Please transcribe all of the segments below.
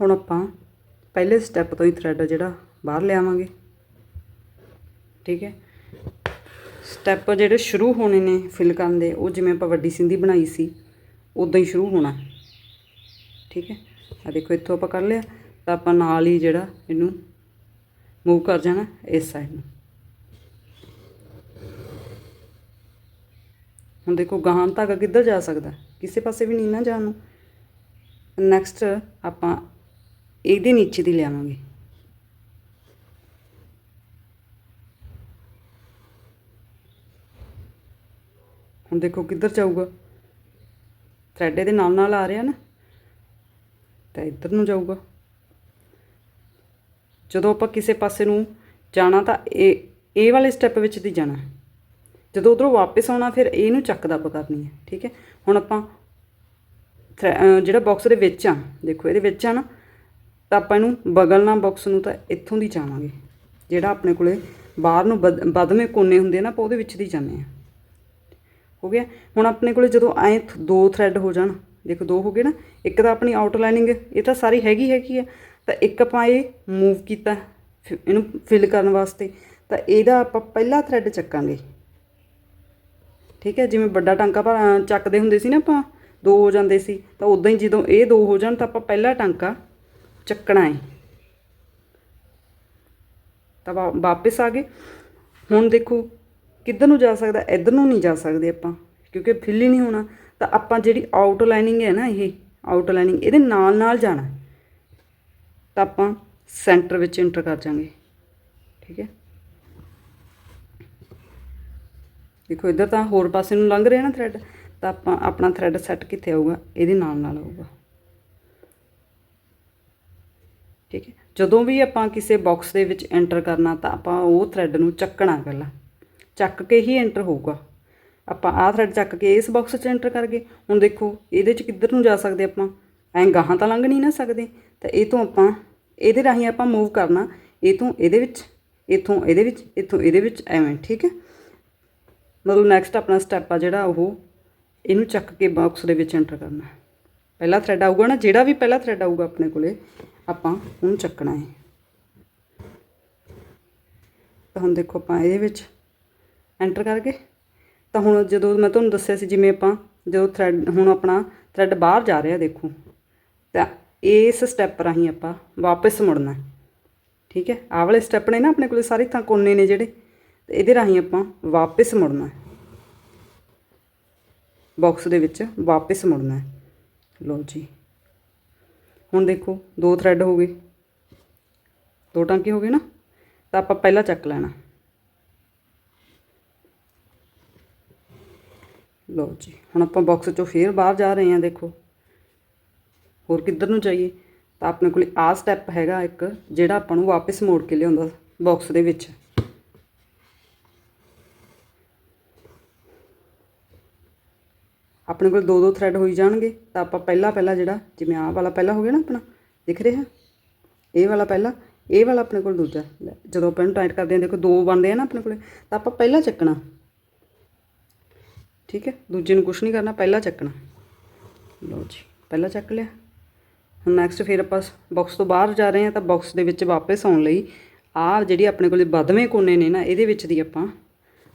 ਹੁਣ ਆਪਾਂ ਪਹਿਲੇ ਸਟੈਪ ਤੋਂ ਹੀ ਥਰੈਡ ਜਿਹੜਾ ਬਾਹਰ ਲਿਆਵਾਂਗੇ। ਠੀਕ ਹੈ? ਸਟੈਪ ਜਿਹੜੇ ਸ਼ੁਰੂ ਹੋਣੇ ਨੇ ਫਿਲ ਕਰਨ ਦੇ, ਉਹ ਜਿਵੇਂ ਆਪਾਂ ਵੱਡੀ ਸਿੰਧੀ ਬਣਾਈ ਸੀ, ਉਦਾਂ ਹੀ ਸ਼ੁਰੂ ਹੋਣਾ। ਠੀਕ ਹੈ? ਆ ਦੇਖੋ, ਇੱਥੋਂ ਆਪਾਂ ਕਰ ਲਿਆ, ਤਾਂ ਆਪਾਂ ਨਾਲ ਹੀ ਜਿਹੜਾ ਇਹਨੂੰ ਮੂਵ ਕਰ ਜਾਣਾ ਇਸ ਸਾਈਡ ਨੂੰ। ਹੁਣ ਦੇਖੋ, ਗਾਹਾਂ ਧਾਗਾ ਕਿੱਧਰ ਜਾ ਸਕਦਾ? ਕਿਸੇ ਪਾਸੇ ਵੀ ਨਹੀਂ ਨਾ ਜਾਣ ਨੂੰ। ਨੈਕਸਟ ਆਪਾਂ ਇਹਦੇ ਨੀਚੇ ਦੀ ਲਿਆਵਾਂਗੇ। ਹੁਣ ਦੇਖੋ ਕਿੱਧਰ ਜਾਊਗਾ। ਥ੍ਰੈਡ ਇਹਦੇ ਨਾਲ ਨਾਲ ਆ ਰਿਹਾ ਨਾ, ਤਾਂ ਇੱਧਰ ਨੂੰ ਜਾਊਗਾ। ਜਦੋਂ ਆਪਾਂ ਕਿਸੇ ਪਾਸੇ ਨੂੰ ਜਾਣਾ ਤਾਂ ਇਹ ਇਹ ਵਾਲੇ ਸਟੈਪ ਵਿੱਚ ਦੀ ਜਾਣਾ। ਜਦੋਂ ਉਧਰੋਂ ਵਾਪਸ ਆਉਣਾ, ਫਿਰ ਇਹਨੂੰ ਚੱਕ ਦੱਬ ਕਰਨੀ ਹੈ, ਠੀਕ ਹੈ। ਹੁਣ ਆਪਾਂ ਥ੍ਰੈ- ਜਿਹੜਾ ਬਾਕਸ ਦੇ ਵਿੱਚ ਆ, ਦੇਖੋ ਇਹਦੇ ਵਿੱਚ ਆ ਨਾ ਤਾਂ ਆਪਾਂ ਇਹਨੂੰ ਬਗਲਣਾ ਬਾਕਸ ਨੂੰ ਤਾਂ ਇੱਥੋਂ ਦੀ ਜਾਵਾਂਗੇ ਜਿਹੜਾ ਆਪਣੇ ਕੋਲੇ ਬਾਹਰ ਨੂੰ ਬਦ- ਵੱਧਵੇਂ ਕੋਨੇ ਹੁੰਦੇ ਆ ਨਾ, ਆਪਾਂ ਉਹਦੇ ਵਿੱਚ ਦੀ ਜਾਂਦੇ ਆ। ਹੋ ਗਿਆ? ਹੁਣ ਆਪਣੇ ਕੋਲੇ ਜਦੋਂ ਐ ਦੋ ਥ੍ਰੈਡ ਹੋ ਜਾਣ, ਦੇਖੋ ਦੋ ਹੋ ਗਏ ਨਾ, ਇੱਕ ਤਾਂ ਆਪਣੀ ਆਊਟਲਾਈਨਿੰਗ ਇਹ ਤਾਂ ਸਾਰੀ ਹੈਗੀ ਹੈਗੀ ਆ। ਤਾਂ ਇੱਕ ਆਪਾਂ ਇਹ ਮੂਵ ਕੀਤਾ ਫਿ- ਇਹਨੂੰ ਫਿਲ ਕਰਨ ਵਾਸਤੇ, ਤਾਂ ਇਹਦਾ ਆਪਾਂ ਪਹਿਲਾ ਥ੍ਰੈਡ ਚੱਕਾਂਗੇ। ਠੀਕ ਹੈ? ਜਿਵੇਂ ਵੱਡਾ ਟਾਂਕਾ ਭਾ- ਚੱਕਦੇ ਹੁੰਦੇ ਸੀ ਨਾ ਆਪਾਂ, ਦੋ ਹੋ ਜਾਂਦੇ ਸੀ, ਤਾਂ ਉਦਾਂ ਹੀ ਜਦੋਂ ਇਹ ਦੋ ਹੋ ਜਾਣ, ਤਾਂ ਆਪਾਂ ਪਹਿਲਾ ਟਾਂਕਾ ਚੱਕਣਾ ਹੈ। ਤਾਂ ਵਾ- ਵਾਪਸ ਆ ਗਏ। ਹੁਣ ਦੇਖੋ, ਕਿੱਧਰ ਨੂੰ ਜਾ ਸਕਦਾ, ਇੱਧਰ ਨੂੰ ਨਹੀਂ ਜਾ ਸਕਦੇ ਆਪਾਂ, ਕਿਉਂਕਿ ਫਿਲ ਹੀ ਨਹੀਂ ਹੋਣਾ। ਤਾਂ ਆਪਾਂ ਜਿਹੜੀ ਆਊਟ ਲਾਈਨਿੰਗ ਹੈ ਨਾ ਇਹ ਆਊਟ ਲਾਈਨਿੰਗ ਇਹਦੇ ਨਾਲ ਨਾਲ ਜਾਣਾ ਤਾਂ ਆਪਾਂ ਸੈਂਟਰ ਵਿੱਚ ਐਂਟਰ ਕਰ ਜਾਾਂਗੇ। ਠੀਕ ਹੈ? ਦੇਖੋ, ਇੱਧਰ ਤਾਂ ਹੋਰ ਪਾਸੇ ਨੂੰ ਲੰਘ ਰਿਹਾ ਨਾ ਥ੍ਰੈਡ ਤਾਂ ਆਪਾਂ ਆਪਣਾ ਥ੍ਰੈਡ ਸੈੱਟ ਕਿੱਥੇ ਆਊਗਾ? ਇਹਦੇ ਨਾਲ ਨਾਲ ਆਊਗਾ। ਠੀਕ ਹੈ? ਜਦੋਂ ਵੀ ਆਪਾਂ ਕਿਸੇ ਬਾਕਸ ਦੇ ਵਿੱਚ ਐਂਟਰ ਕਰਨਾ ਤਾਂ ਆਪਾਂ ਉਹ ਥ੍ਰੈਡ ਨੂੰ ਚੱਕਣਾ ਪਹਿਲਾਂ। ਚੱਕ ਕੇ ਹੀ ਐਂਟਰ ਹੋਊਗਾ। ਆਪਾਂ ਆਹ ਥ੍ਰੈਡ ਚੱਕ ਕੇ ਇਸ ਬਾਕਸ 'ਚ ਐਂਟਰ ਕਰ ਗਏ। ਹੁਣ ਦੇਖੋ, ਇਹਦੇ 'ਚ ਕਿੱਧਰ ਨੂੰ ਜਾ ਸਕਦੇ ਆਪਾਂ? ਐਂ ਗਾਹਾਂ ਤਾਂ ਲੰਘ ਨਹੀਂ ਨਾ ਸਕਦੇ। ਤਾਂ ਇਹ ਤੋਂ ਆਪਾਂ, ਇਹਦੇ ਰਾਹੀਂ ਆਪਾਂ ਮੂਵ ਕਰਨਾ। ਇਹ ਤੋਂ ਇਹਦੇ ਵਿੱਚ ਇਥੋਂ ਇਹਦੇ ਵਿੱਚ ਇਥੋਂ ਇਹਦੇ ਵਿੱਚ ਐਵੇਂ, ਠੀਕ ਹੈ? ਮਤਲਬ ਨੈਕਸਟ ਆਪਣਾ ਸਟੈਪ ਆ ਜਿਹੜਾ ਉਹ ਇਹਨੂੰ ਚੱਕ ਕੇ ਬਾਕਸ ਦੇ ਵਿੱਚ ਐਂਟਰ ਕਰਨਾ। ਪਹਿਲਾ ਥ੍ਰੈਡ ਆਊਗਾ ਨਾ, ਜਿਹੜਾ ਵੀ ਪਹਿਲਾ ਥ੍ਰੈਡ ਆਊਗਾ ਆਪਣੇ ਕੋਲੇ ਆਪਾਂ ਹੁਣ ਚੱਕਣਾ ਹੈ। ਤਾਂ ਹੁਣ ਦੇਖੋ ਆਪਾਂ ਇਹਦੇ ਵਿੱਚ ਐਂਟਰ ਕਰਕੇ, ਤਾਂ ਹੁਣ ਜਦੋਂ ਮੈਂ ਤੁਹਾਨੂੰ ਦੱਸਿਆ ਸੀ ਜਿਵੇਂ ਆਪਾਂ ਜਦੋਂ ਥ੍ਰੈਡ ਹੁਣ ਆਪਣਾ ਥ੍ਰੈਡ ਬਾਹਰ ਜਾ ਰਿਹਾ ਦੇਖੋ, ਤਾਂ ਇਸ ਸਟੈਪ ਰਾਹੀਂ ਆਪਾਂ ਵਾਪਸ ਮੁੜਨਾ ਠੀਕ ਹੈ? ਆਹ ਵਾਲੇ ਸਟੈਪ ਨੇ ਨਾ ਆਪਣੇ ਕੋਲੇ ਸਾਰੇ ਤਾਂ ਕੋਨੇ ਨੇ ਜਿਹੜੇ, ਤੇ ਇਹਦੇ ਰਾਹੀਂ ਆਪਾਂ ਵਾਪਸ ਮੁੜਨਾ ਹੈ। ਬਾਕਸ ਦੇ ਵਿੱਚ ਵਾਪਸ ਮੁੜਨਾ ਲਓ ਜੀ। ਹੁਣ ਦੇਖੋ, ਦੋ ਥਰੈਡ ਹੋ ਗਏ। ਦੋ ਟਾਂਕੇ ਹੋ ਗਏ ਨਾ, ਤਾਂ ਆਪਾਂ ਪਹਿਲਾਂ ਚੱਕ ਲੈਣਾ। ਲਓ ਜੀ, ਹੁਣ ਆਪਾਂ ਬਾਕਸ ਚੋਂ ਫੇਰ ਬਾਹਰ ਜਾ ਰਹੇ ਹਾਂ, ਦੇਖੋ। ਹੋਰ ਕਿੱਧਰ ਨੂੰ ਜਾਈਏ? ਤਾਂ ਆਪਣੇ ਕੋਲ ਆਹ ਸਟੈਪ ਹੈਗਾ ਇੱਕ, ਜਿਹੜਾ ਆਪਾਂ ਨੂੰ ਵਾਪਸ ਮੋੜ ਕੇ ਲਿਆਉਂਦਾ ਬਾਕਸ ਦੇ ਵਿੱਚ। ਆਪਣੇ ਕੋਲ ਦੋ ਦੋ ਥਰੈਡ ਹੋਈ ਜਾਣਗੇ, ਤਾਂ ਆਪਾਂ ਪਹਿਲਾ ਪਹਿਲਾ ਜਿਹੜਾ, ਜਿਵੇਂ ਆਹ ਵਾਲਾ ਪਹਿਲਾ ਹੋ ਗਿਆ ਨਾ ਆਪਣਾ, ਦਿਖ ਰਿਹਾ ਇਹ ਵਾਲਾ ਪਹਿਲਾ, ਇਹ ਵਾਲਾ ਆਪਣੇ ਕੋਲ ਦੂਜਾ। ਜਦੋਂ ਆਪਾਂ ਇਹਨੂੰ ਟਾਈਟ ਕਰਦੇ ਹਾਂ, ਦੇਖੋ ਦੋ ਬਣਦੇ ਆ ਨਾ ਆਪਣੇ ਕੋਲੇ, ਤਾਂ ਆਪਾਂ ਪਹਿਲਾ ਚੱਕਣਾ। ਠੀਕ ਹੈ? ਦੂਜੇ ਨੂੰ ਕੁਝ ਨਹੀਂ ਕਰਨਾ, ਪਹਿਲਾ ਚੱਕਣਾ। ਲਓ ਜੀ, ਪਹਿਲਾ ਚੱਕ ਲਿਆ। ਹੁਣ ਨੈਕਸਟ ਫਿਰ ਆਪਾਂ ਬਾਕਸ ਤੋਂ ਬਾਹਰ ਜਾ ਰਹੇ ਹਾਂ, ਤਾਂ ਬਾਕਸ ਦੇ ਵਿੱਚ ਵਾਪਸ ਆਉਣ ਲਈ ਆਹ ਜਿਹੜੀ ਆਪਣੇ ਕੋਲੇ ਵੱਧਵੇਂ ਕੋਨੇ ਨੇ ਨਾ, ਇਹਦੇ ਵਿੱਚ ਦੀ ਆਪਾਂ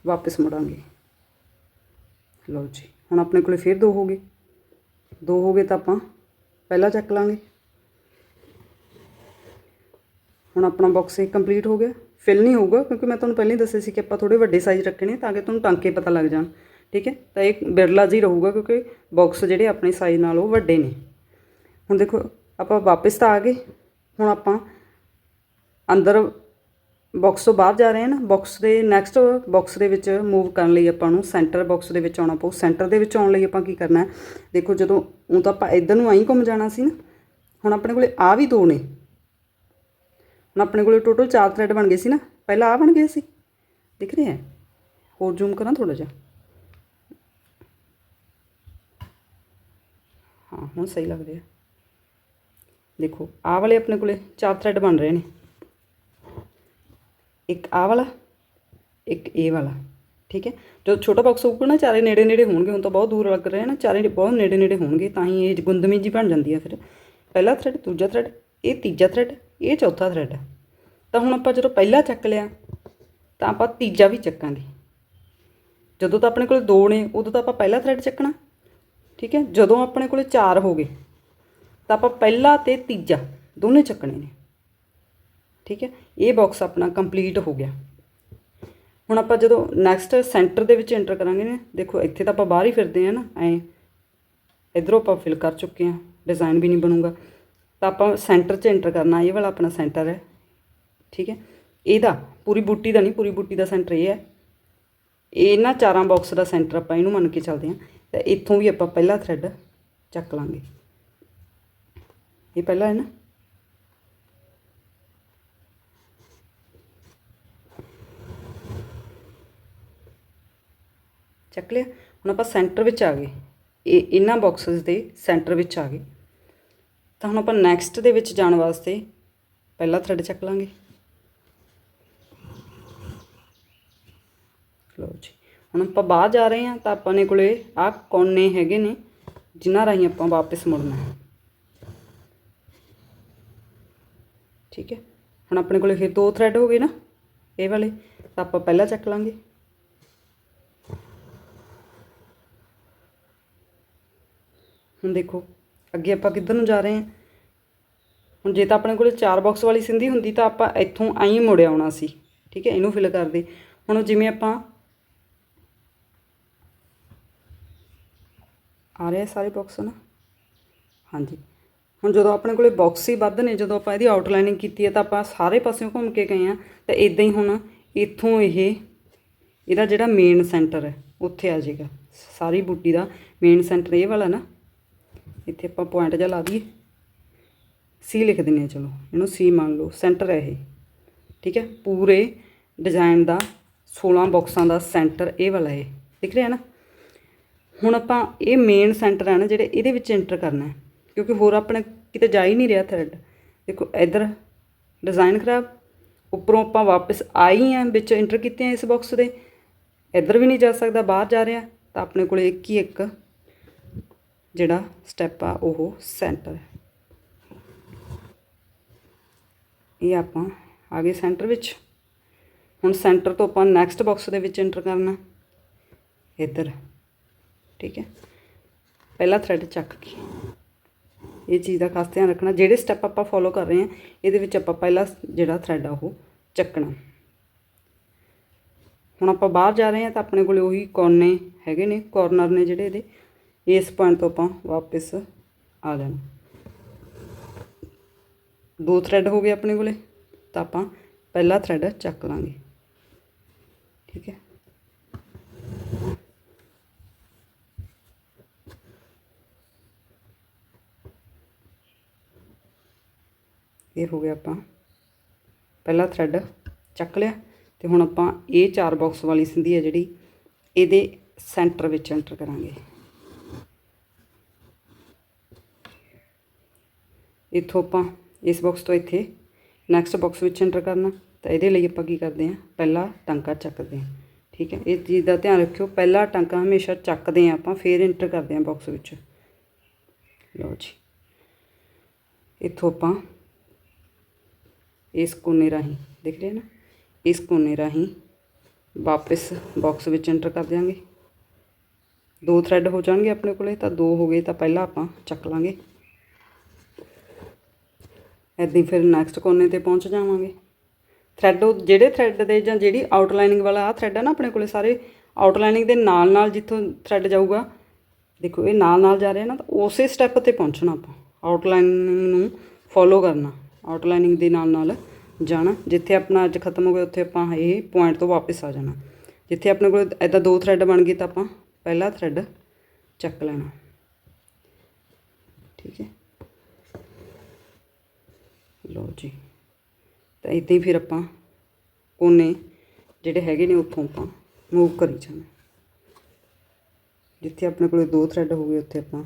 ਵਾਪਸ ਮੁੜਾਂਗੇ। ਲਓ ਜੀ। ਹੁਣ ਆਪਣੇ ਕੋਲੇ ਫਿਰ ਦੋ ਹੋ ਗਏ। ਦੋ ਹੋ ਗਏ ਤਾਂ ਆਪਾਂ ਪਹਿਲਾ ਚੱਕ ਲਾਂਗੇ। ਹੁਣ ਆਪਣਾ ਬਾਕਸ ਇਹ ਕੰਪਲੀਟ ਹੋ ਗਿਆ। ਫਿਲ ਨਹੀਂ ਹੋਊਗਾ ਕਿਉਂਕਿ ਮੈਂ ਤੁਹਾਨੂੰ ਪਹਿਲਾਂ ਹੀ ਦੱਸਿਆ ਸੀ ਕਿ ਆਪਾਂ ਥੋੜੇ ਵੱਡੇ ਸਾਈਜ਼ ਰੱਖਣੇ ਤਾਂ ਕਿ ਤੁਹਾਨੂੰ ਟਾਂਕੇ ਪਤਾ ਲੱਗ ਜਾਣ। ਠੀਕ ਹੈ? ਤਾਂ ਇਹ ਬਿਰਲਾ ਜੀ ਰਹੂਗਾ ਕਿਉਂਕਿ ਬਾਕਸ ਜਿਹੜੇ ਆਪਣੇ ਸਾਈਜ਼ ਨਾਲ ਉਹ ਵੱਡੇ ਨੇ। ਹੁਣ ਦੇਖੋ, ਆਪਾਂ ਵਾਪਸ ਤਾਂ ਆ ਗਏ। ਹੁਣ ਆਪਾਂ ਅੰਦਰ ਬਾਕਸ ਤੋਂ ਬਾਹਰ ਜਾ ਰਹੇ ਹਾਂ ਨਾ ਬਾਕਸ ਦੇ ਨੈਕਸਟ ਬਾਕਸ ਦੇ ਵਿੱਚ ਮੂਵ ਕਰਨ ਲਈ ਆਪਾਂ ਨੂੰ ਸੈਂਟਰ ਬਾਕਸ ਦੇ ਵਿੱਚ ਆਉਣਾ ਪਊ। ਸੈਂਟਰ ਦੇ ਵਿੱਚ ਆਉਣ ਲਈ ਆਪਾਂ ਕੀ ਕਰਨਾ ਹੈ? ਦੇਖੋ ਜਦੋਂ ਉਹ ਤਾਂ ਆਪਾਂ ਇਧਰ ਨੂੰ ਆਈ ਘੁੰਮ ਜਾਣਾ ਸੀ ਨਾ। ਹੁਣ ਆਪਣੇ ਕੋਲੇ ਆ ਵੀ ਦੋ ਨੇ। ਹੁਣ ਆਪਣੇ ਕੋਲੇ ਟੋਟਲ ਚਾਰ ਥ੍ਰੈਡ ਬਣ ਗਏ ਸੀ ਨਾ। ਪਹਿਲਾਂ ਆ ਬਣ ਗਏ ਸੀ। ਦਿਖ ਰਿਹਾ ਹੈ? ਹੋਰ ਜ਼ੂਮ ਕਰਾਂ ਥੋੜਾ ਜਿਹਾ। ਹਾਂ, ਹੁਣ ਸਹੀ ਲੱਗਦੇ ਆ ਦੇਖੋ, ਆਹ ਵਾਲੇ ਆਪਣੇ ਕੋਲੇ ਚਾਰ ਥ੍ਰੈਡ ਬਣ ਰਹੇ ਨੇ। ਇੱਕ ਆਹ ਵਾਲਾ, ਇੱਕ ਇਹ ਵਾਲਾ, ਠੀਕ ਹੈ? ਜਦੋਂ ਛੋਟਾ ਬਾਕਸ ਹੋਊਗਾ ਨਾ, ਚਾਰੇ ਨੇੜੇ ਨੇੜੇ ਹੋਣਗੇ, ਹੁਣ ਤਾਂ ਬਹੁਤ ਦੂਰ ਲੱਗ ਰਹੇ ਨਾ, ਚਾਰੇ ਬਹੁਤ ਨੇੜੇ ਨੇੜੇ ਹੋਣਗੇ, ਤਾਂ ਹੀ ਇਹ ਗੁੰਦਮੀ ਜੀ ਬਣ ਜਾਂਦੀ ਹੈ ਫਿਰ। ਪਹਿਲਾ ਥ੍ਰੈਡ ਦੂਜਾ ਥ੍ਰੈਡ ਇਹ ਤੀਜਾ ਥ੍ਰੈਡ ਇਹ ਚੌਥਾ ਥ੍ਰੈਡ ਤਾਂ ਹੁਣ ਆਪਾਂ ਜਦੋਂ ਪਹਿਲਾ ਚੱਕ ਲਿਆ, ਤਾਂ ਆਪਾਂ ਤੀਜਾ ਵੀ ਚੱਕਾਂਗੇ। ਜਦੋਂ ਤਾਂ ਆਪਣੇ ਕੋਲ ਦੋ ਨੇ, ਉਦੋਂ ਤਾਂ ਆਪਾਂ ਪਹਿਲਾ ਥ੍ਰੈਡ ਚੱਕਣਾ, ਠੀਕ ਹੈ? ਜਦੋਂ ਆਪਣੇ ਕੋਲੇ ਚਾਰ ਹੋ ਗਏ, ਤਾਂ ਆਪਾਂ ਪਹਿਲਾ ਤੇ ਤੀਜਾ ਦੋਨੇ ਚੱਕਣੇ ਨੇ, ਠੀਕ ਹੈ? ਇਹ ਬਾਕਸ ਆਪਣਾ ਕੰਪਲੀਟ ਹੋ ਗਿਆ। ਹੁਣ ਆਪਾਂ ਜਦੋਂ ਨੈਕਸਟ ਸੈਂਟਰ ਦੇ ਵਿੱਚ ਐਂਟਰ ਕਰਾਂਗੇ ਨਾ, ਦੇਖੋ ਇੱਥੇ ਤਾਂ ਆਪਾਂ ਬਾਹਰ ਹੀ ਫਿਰਦੇ ਆ ਨਾ, ਐ। ਇਧਰੋਂ ਆਪਾਂ ਫਿਲ ਕਰ ਚੁੱਕੇ ਆ ਡਿਜ਼ਾਈਨ ਵੀ ਨਹੀਂ ਬਣੂਗਾ। ਤਾਂ ਆਪਾਂ ਸੈਂਟਰ 'ਚ ਐਂਟਰ ਕਰਨਾ, ਇਹ ਵਾਲਾ ਆਪਣਾ ਸੈਂਟਰ ਹੈ। ਠੀਕ ਹੈ? ਇਹਦਾ, ਪੂਰੀ ਬੂਟੀ ਦਾ ਨਹੀਂ, ਪੂਰੀ ਬੂਟੀ ਦਾ ਸੈਂਟਰ ਇਹ ਹੈ। ਇਹਨਾਂ ਚਾਰਾਂ ਬਾਕਸ ਦਾ ਸੈਂਟਰ ਆਪਾਂ ਇਹਨੂੰ ਮੰਨ ਕੇ ਚੱਲਦੇ ਹਾਂ। ਤਾਂ ਇੱਥੋਂ ਵੀ ਆਪਾਂ ਪਹਿਲਾ ਥ੍ਰੈਡ ਚੱਕ ਲਾਂਗੇ। ਇਹ ਪਹਿਲਾ ਹੈ ਨਾ? ਚੱਕ ਲਿਆ, ਹੁਣ ਆਪਾਂ ਸੈਂਟਰ ਵਿੱਚ ਆ ਗਏ। ਇਹ ਇਹਨਾਂ ਬਾਕਸਸ ਦੇ ਸੈਂਟਰ ਵਿੱਚ ਆ ਗਏ। ਤਾਂ ਹੁਣ ਆਪਾਂ ਨੈਕਸਟ ਦੇ ਵਿੱਚ ਜਾਣ ਵਾਸਤੇ ਪਹਿਲਾ ਥਰੈਡ ਚੱਕ ਲਾਂਗੇ। ਲਓ ਜੀ, ਹੁਣ ਆਪਾਂ ਬਾਹਰ ਜਾ ਰਹੇ ਹਾਂ ਤਾਂ ਆਪਾਂ ਨੇ ਕੋਲੇ ਆਹ ਕੋਨੇ ਹੈਗੇ ਨੇ, ਜਿਨ੍ਹਾਂ ਰਾਹੀਂ ਆਪਾਂ ਵਾਪਸ ਮੁੜਨਾ ਹੈ। ਠੀਕ ਹੈ, ਹੁਣ ਆਪਣੇ ਕੋਲੇ ਫਿਰ ਦੋ ਥਰੈਡ ਹੋ ਗਏ ਨਾ, ਇਹ ਵਾਲੇ, ਤਾਂ ਆਪਾਂ ਪਹਿਲਾਂ ਚੱਕ ਲਾਂਗੇ। ਹੁਣ ਦੇਖੋ, ਅੱਗੇ ਆਪਾਂ ਕਿੱਧਰ ਨੂੰ ਜਾ ਰਹੇ ਹਾਂ? ਹੁਣ ਜੇ ਤਾਂ ਆਪਣੇ ਕੋਲੇ ਚਾਰ ਬਾਕਸ ਵਾਲੀ ਸਿੰਧੀ ਹੁੰਦੀ, ਤਾਂ ਆਪਾਂ ਇੱਥੋਂ ਆਈ ਮੁੜ ਆਉਣਾ ਸੀ। ਠੀਕ ਹੈ, ਇਹਨੂੰ ਫਿਲ ਕਰਦੇ ਹੁਣ ਜਿਵੇਂ ਆਪਾਂ ਆ ਰਹੇ ਆ ਸਾਰੇ ਬਾਕਸ ਨਾ ਹਾਂਜੀ। ਹੁਣ ਜਦੋਂ ਆਪਣੇ ਕੋਲੇ ਬਾਕਸ ਹੀ ਵੱਧ ਨੇ, ਜਦੋਂ ਆਪਾਂ ਇਹਦੀ ਆਊਟਲਾਈਨਿੰਗ ਕੀਤੀ ਹੈ, ਤਾਂ ਆਪਾਂ ਸਾਰੇ ਪਾਸਿਓਂ ਘੁੰਮ ਕੇ ਗਏ ਆ ਤਾਂ ਇਦਾਂ ਹੀ ਹੁਣ ਇੱਥੋਂ ਇਹ, ਇਹਦਾ ਜਿਹੜਾ ਮੇਨ ਸੈਂਟਰ ਹੈ, ਉੱਥੇ ਆ ਜਾਏਗਾ। ਸਾਰੀ ਬੂਟੀ ਦਾ ਮੇਨ ਸੈਂਟਰ ਇਹ ਵਾਲਾ ਨਾ। ਇੱਥੇ ਆਪਾਂ ਪੁਆਇੰਟ ਜਿਹਾ ਲਾ ਦਈਏ। ਸੀ ਲਿਖ ਦਿੰਨੇ ਆ ਚਲੋ। ਇਹਨੂੰ ਸੀ ਮੰਨ ਲਓ ਸੈਂਟਰ ਹੈ ਇਹ। ਠੀਕ ਹੈ? ਪੂਰੇ ਡਿਜ਼ਾਈਨ ਦਾ 16 ਬਾਕਸਾਂ ਦਾ ਸੈਂਟਰ ਇਹ ਵਾਲਾ ਹੈ ਦਿਖ ਰਿਹਾ ਨਾ? ਹੁਣ ਆਪਾਂ ਇਹ ਮੇਨ ਸੈਂਟਰ ਹੈ ਨਾ, ਜਿਹੜੇ ਇਹਦੇ ਵਿੱਚ ਐਂਟਰ ਕਰਨਾ ਹੈ। ਕਿਉਂਕਿ ਹੋਰ ਆਪਣੇ ਕਿਤੇ ਜਾ ਹੀ ਨਹੀਂ ਰਿਹਾ ਥਰੈਡ ਦੇਖੋ, ਇੱਧਰ ਡਿਜ਼ਾਈਨ ਖਰਾਬ। ਉੱਪਰੋਂ ਆਪਾਂ ਵਾਪਸ ਆਈ ਆ ਵਿੱਚ ਐਂਟਰ ਕੀਤੇ ਆ ਇਸ ਬਾਕਸ ਦੇ। ਇੱਧਰ ਵੀ ਨਹੀਂ ਜਾ ਸਕਦਾ, ਬਾਹਰ ਜਾ ਰਿਹਾ। ਤਾਂ ਆਪਣੇ ਕੋਲੇ ਇੱਕ ਹੀ ਇੱਕ ਜਿਹੜਾ ਸਟੈਪ ਆ, ਉਹ ਸੈਂਟਰ ਇਹ ਆਪਾਂ ਆ ਗਏ ਸੈਂਟਰ ਵਿੱਚ। ਹੁਣ ਸੈਂਟਰ ਤੋਂ ਆਪਾਂ ਨੈਕਸਟ ਬਾਕਸ ਦੇ ਵਿੱਚ ਐਂਟਰ ਕਰਨਾ। ਇੱਧਰ। ਠੀਕ ਹੈ? ਪਹਿਲਾ ਥ੍ਰੈਡ ਚੱਕ ਕੇ। ਇਹ ਚੀਜ਼ ਦਾ ਖਾਸ ਧਿਆਨ ਰੱਖਣਾ। ਜਿਹੜੇ ਸਟੈਪ ਆਪਾਂ ਫੋਲੋ ਕਰ ਰਹੇ ਹਾਂ, ਇਹਦੇ ਵਿੱਚ ਆਪਾਂ ਪਹਿਲਾ ਜਿਹੜਾ ਥ੍ਰੈਡ ਆ, ਉਹ ਚੱਕਣਾ। ਹੁਣ ਆਪਾਂ ਬਾਹਰ ਜਾ ਰਹੇ ਹਾਂ ਤਾਂ ਆਪਣੇ ਕੋਲੇ ਉਹੀ ਕੋਨੇ ਹੈਗੇ ਨੇ। ਕੋਰਨਰ ਨੇ ਜਿਹੜੇ ਇਹਦੇ। ਇਸ ਪੁਆਇੰਟ ਤੋਂ ਆਪਾਂ ਵਾਪਸ ਆ ਜਾਣਾ। ਦੋ ਥ੍ਰੈਡ ਹੋ ਗਏ ਆਪਣੇ ਕੋਲੇ, ਤਾਂ ਆਪਾਂ ਪਹਿਲਾ ਥ੍ਰੈਡ ਚੱਕ ਲਾਂਗੇ। ਠੀਕ ਹੈ। ਇਹ ਹੋ ਗਿਆ ਆਪਾਂ ਪਹਿਲਾ ਥ੍ਰੈਡ ਚੱਕ ਲਿਆ ਤੇ ਹੁਣ ਆਪਾਂ ਇਹ ਚਾਰ ਬਾਕਸ ਵਾਲੀ ਸਿੰਧੀ ਹੈ ਜਿਹੜੀ ਇਹਦੇ ਸੈਂਟਰ ਵਿੱਚ ਐਂਟਰ ਕਰਾਂਗੇ। ਇੱਥੋਂ ਆਪਾਂ ਇਸ ਬਾਕਸ ਤੋਂ ਇੱਥੇ ਨੈਕਸਟ ਬਾਕਸ ਵਿੱਚ ਐਂਟਰ ਕਰਨਾ ਤਾਂ ਇਹਦੇ ਲਈ ਆਪਾਂ ਕੀ ਕਰਦੇ ਹਾਂ ਪਹਿਲਾ ਟਾਂਕਾ ਚੱਕਦੇ ਹਾਂ ਠੀਕ ਹੈ ਇਹ ਚੀਜ਼ ਦਾ ਧਿਆਨ ਰੱਖਿਓ ਪਹਿਲਾ ਟਾਂਕਾ ਹਮੇਸ਼ਾ ਚੱਕਦੇ ਹਾਂ ਆਪਾਂ ਫਿਰ ਐਂਟਰ ਕਰਦੇ ਹਾਂ ਬਾਕਸ ਵਿੱਚ ਲਓ ਜੀ ਇੱਥੋਂ ਆਪਾਂ ਇਸ ਕੋਨੇ ਰਾਹੀਂ ਦਿਖ ਰਿਹਾ ਨਾ ਇਸ ਕੋਨੇ ਰਾਹੀਂ ਵਾਪਸ ਬਾਕਸ ਵਿੱਚ ਐਂਟਰ ਕਰ ਦਿਆਂਗੇ ਦੋ ਥ੍ਰੈਡ ਹੋ ਜਾਣਗੇ ਆਪਣੇ ਕੋਲੇ ਤਾਂ ਦੋ ਹੋ ਗਏ ਤਾਂ ਪਹਿਲਾਂ ਆਪਾਂ ਚੱਕ ਲਾਂਗੇ ਐਦਾਂ ਫਿਰ ਨੈਕਸਟ ਕੋਨੇ ਤੇ ਪਹੁੰਚ ਜਾਵਾਂਗੇ। ਥ੍ਰੈਡ ਜਿਹੜੇ ਥ੍ਰੈਡ ਦੇ ਜਾਂ ਜਿਹੜੀ ਆਊਟਲਾਈਨਿੰਗ ਵਾਲਾ ਆ ਥ੍ਰੈਡ ਆ ਨਾ ਆਪਣੇ ਕੋਲੇ ਸਾਰੇ ਆਊਟਲਾਈਨਿੰਗ ਦੇ ਨਾਲ ਨਾਲ ਜਿੱਥੋਂ ਥ੍ਰੈਡ ਜਾਊਗਾ, ਦੇਖੋ ਇਹ ਨਾਲ ਨਾਲ ਜਾ ਰਿਹਾ ਨਾ, ਤਾਂ ਉਸੇ ਸਟੈਪ ਤੇ ਪਹੁੰਚਣਾ ਆਪਾਂ। ਆਊਟਲਾਈਨਿੰਗ ਨੂੰ ਫੋਲੋ ਕਰਨਾ ਆਊਟਲਾਈਨਿੰਗ ਦੇ ਨਾਲ ਨਾਲ ਜਾਣਾ। ਜਿੱਥੇ ਆਪਣਾ ਅੱਜ ਖਤਮ ਹੋ ਗਿਆ, ਉੱਥੇ ਆਪਾਂ ਇਹ ਪੁਆਇੰਟ ਤੋਂ ਵਾਪਸ ਆ ਜਾਣਾ। ਜਿੱਥੇ ਆਪਣੇ ਕੋਲ ਐਦਾਂ ਦੋ ਥ੍ਰੈਡ ਬਣ ਗਏ ਤਾਂ ਆਪਾਂ ਪਹਿਲਾ ਥ੍ਰੈਡ ਚੱਕ ਲੈਣਾ। ਠੀਕ ਹੈ? ਲਓ ਜੀ। ਤਾਂ ਇਦਾਂ ਹੀ ਫਿਰ ਆਪਾਂ ਕੋਨੇ ਜਿਹੜੇ ਹੈਗੇ ਨੇ ਉੱਥੋਂ ਆਪਾਂ ਮੂਵ ਕਰੀ ਜਾਣਾ। ਜਿੱਥੇ ਆਪਣੇ ਕੋਲ ਦੋ ਥਰੈਡ ਹੋ ਗਏ, ਉੱਥੇ ਆਪਾਂ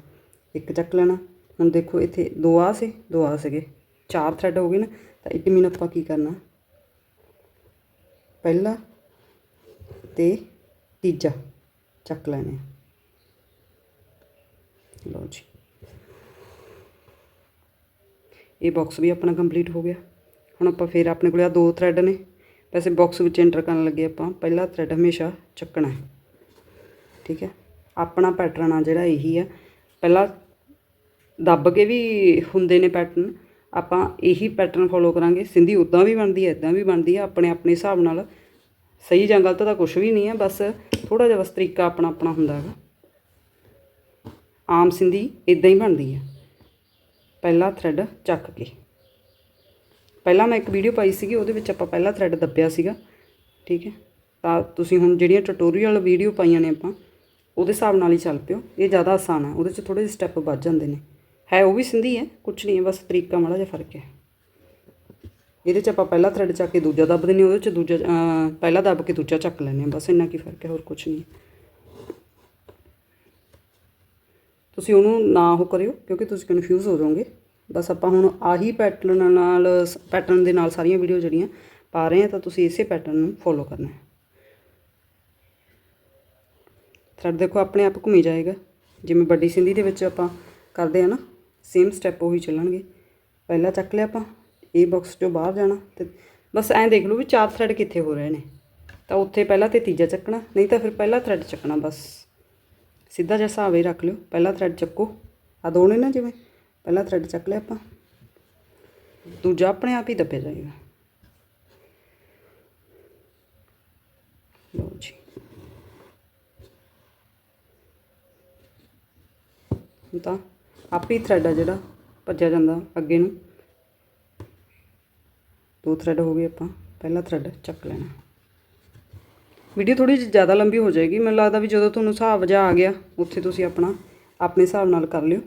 ਇੱਕ ਚੱਕ ਲੈਣਾ। ਹੁਣ ਦੇਖੋ ਇੱਥੇ ਦੋ ਆ ਸੀ, ਦੋ ਆ ਸੀਗੇ। ਚਾਰ ਥਰੈਡ ਹੋ ਗਏ ਨਾ, ਤਾਂ ਇਟ ਮੀਨ ਆਪਾਂ ਕੀ ਕਰਨਾ? ਪਹਿਲਾ ਤੇ ਤੀਜਾ ਚੱਕ ਲੈਣੇ ਆ। ਲਓ ਜੀ। ਇਹ ਬਾਕਸ ਵੀ ਆਪਣਾ ਕੰਪਲੀਟ ਹੋ ਗਿਆ। ਹੁਣ ਆਪਾਂ ਫਿਰ ਆਪਣੇ ਕੋਲ ਆ ਦੋ ਥਰੈਡ ਨੇ। ਵੈਸੇ ਬਾਕਸ ਵਿੱਚ ਐਂਟਰ ਕਰਨ ਲੱਗੇ ਆਪਾਂ। ਪਹਿਲਾ ਥਰੈਡ ਹਮੇਸ਼ਾ ਚੱਕਣਾ ਹੈ। ਠੀਕ ਹੈ? ਆਪਣਾ ਪੈਟਰਨ ਆ ਜਿਹੜਾ ਇਹੀ ਆ। ਪਹਿਲਾਂ ਦੱਬ ਕੇ ਵੀ ਹੁੰਦੇ ਨੇ ਪੈਟਰਨ ਆਪਾਂ ਇਹੀ ਪੈਟਰਨ ਫੋਲੋ ਕਰਾਂਗੇ। ਸਿੰਧੀ ਉਦਾਂ ਵੀ ਬਣਦੀ ਹੈ ਇਦਾਂ ਵੀ ਬਣਦੀ ਹੈ। ਆਪਣੇ ਆਪਣੇ ਹਿਸਾਬ ਨਾਲ ਸਹੀ ਜਾਂ ਗਲਤ ਦਾ ਕੁਝ ਵੀ ਨਹੀਂ ਹੈ। ਬਸ ਥੋੜਾ ਜਿਹਾ ਬਸ ਤਰੀਕਾ ਆਪਣਾ ਆਪਣਾ ਹੁੰਦਾ ਹੈਗਾ। ਆਮ ਸਿੰਧੀ ਇਦਾਂ ਹੀ ਬਣਦੀ ਹੈ। ਪਹਿਲਾ ਥਰੈਡ ਚੱਕ ਕੇ। ਪਹਿਲਾਂ ਮੈਂ ਇੱਕ ਵੀਡੀਓ ਪਾਈ ਸੀਗੀ ਉਹਦੇ ਵਿੱਚ ਆਪਾਂ ਪਹਿਲਾ ਥਰੈਡ ਦੱਬਿਆ ਸੀਗਾ ਠੀਕ ਹੈ? ਤਾਂ ਤੁਸੀਂ ਹੁਣ ਜਿਹੜੀਆਂ ਟਿਊਟੋਰੀਅਲ ਵੀਡੀਓ ਪਾਈਆਂ ਨੇ ਆਪਾਂ ਉਹਦੇ ਹਿਸਾਬ ਨਾਲ ਹੀ ਚੱਲ ਪਿਓ। ਇਹ ਜ਼ਿਆਦਾ ਆਸਾਨ ਹੈ ਉਹਦੇ 'ਚ ਥੋੜੇ ਜਿਹੇ ਸਟੈਪ ਵੱਧ ਜਾਂਦੇ ਨੇ। ਹੈ ਉਹ ਵੀ ਸਿੰਧੀ ਹੈ ਕੁਛ ਨਹੀਂ ਹੈ ਬਸ ਤਰੀਕਾ ਮਾੜਾ ਜਿਹਾ ਫ਼ਰਕ ਹੈ। ਇਹਦੇ 'ਚ ਆਪਾਂ ਪਹਿਲਾ ਥਰੈਡ ਚੱਕ ਕੇ ਦੂਜਾ ਦੱਬ ਦਿੰਦੇ ਹਾਂ ਉਹਦੇ 'ਚ ਦੂਜਾ ਅਹ, ਪਹਿਲਾ ਦੱਬ ਕੇ ਦੂਜਾ ਚੱਕ ਲੈਂਦੇ ਹਾਂ ਬਸ ਇੰਨਾ ਕੀ ਫ਼ਰਕ ਹੈ ਹੋਰ ਕੁਛ ਨਹੀਂ ਤੁਸੀਂ ਉਹਨੂੰ ਨਾ ਉਹ ਕਰਿਓ, ਕਿਉਂਕਿ ਤੁਸੀਂ ਕਨਫਿਊਜ਼ ਹੋ ਜਾਓਗੇ। ਬਸ ਆਪਾਂ ਹੁਣ ਆਹੀ ਪੈਟਰਨ ਨਾਲ ਪੈਟਰਨ ਦੇ ਨਾਲ ਸਾਰੀਆਂ ਵੀਡੀਓ ਜਿਹੜੀਆਂ ਪਾ ਰਹੇ ਹਾਂ, ਤਾਂ ਤੁਸੀਂ ਇਸੇ ਪੈਟਰਨ ਨੂੰ ਫੋਲੋ ਕਰਨਾ ਹੈ। ਥਰੈਡ ਦੇਖੋ, ਆਪਣੇ ਆਪ ਘੁੰਮੀ ਜਾਏਗਾ। ਜਿਵੇਂ ਵੱਡੀ ਸਿੰਧੀ ਦੇ ਵਿੱਚ ਆਪਾਂ ਕਰਦੇ ਆ ਨਾ ਸੇਮ ਸਟੈਪ ਉਹੀ ਚੱਲਣਗੇ। ਪਹਿਲਾ ਚੱਕ ਲਿਆ ਆਪਾਂ ਇਹ ਬਾਕਸ ਚੋਂ ਬਾਹਰ ਜਾਣਾ ਤੇ ਬਸ ਐਂ ਦੇਖ ਲਓ ਵੀ ਚਾਰ ਥਰੈਡ ਕਿੱਥੇ ਹੋ ਰਹੇ ਨੇ। ਤਾਂ ਉੱਥੇ ਪਹਿਲਾਂ ਤੇ ਤੀਜਾ ਚੱਕਣਾ, ਨਹੀਂ ਤਾਂ ਫਿਰ ਪਹਿਲਾ ਥਰੈਡ ਚੱਕਣਾ ਬਸ। ਸਿੱਧਾ ਜਿਹਾ ਹਿਸਾਬ ਹੀ ਰੱਖ ਲਿਓ। ਪਹਿਲਾ ਥਰੈਡ ਚੱਕੋ। ਆ ਦੋ ਨਾ ਜਿਵੇਂ। ਪਹਿਲਾ ਥਰੈਡ ਚੱਕ ਲਿਆ ਆਪਾਂ। ਦੂਜਾ ਆਪਣੇ ਆਪ ਹੀ ਦੱਬਿਆ ਜਾਏਗਾ। ਲਓ ਜੀ। ਹੁਣ ਤਾਂ ਆਪੇ ਹੀ ਥਰੈਡ ਆ ਜਿਹੜਾ, ਭੱਜਿਆ ਜਾਂਦਾ ਅੱਗੇ ਨੂੰ। ਦੋ ਥਰੈਡ ਹੋ ਗਏ ਆਪਾਂ। ਪਹਿਲਾ ਥਰੈਡ ਚੱਕ ਲੈਣਾ। ਵੀਡੀਓ ਥੋੜੀ ਜਿਹੀ ਜ਼ਿਆਦਾ ਲੰਬੀ ਹੋ ਜਾਏਗੀ। ਮੈਨੂੰ ਲੱਗਦਾ ਵੀ ਜਦੋਂ ਤੁਹਾਨੂੰ ਹਿਸਾਬ ਜਿਹਾ ਆ ਗਿਆ, ਉੱਥੇ ਤੁਸੀਂ ਆਪਣਾ, ਆਪਣੇ ਹਿਸਾਬ ਨਾਲ ਕਰ ਲਿਓ।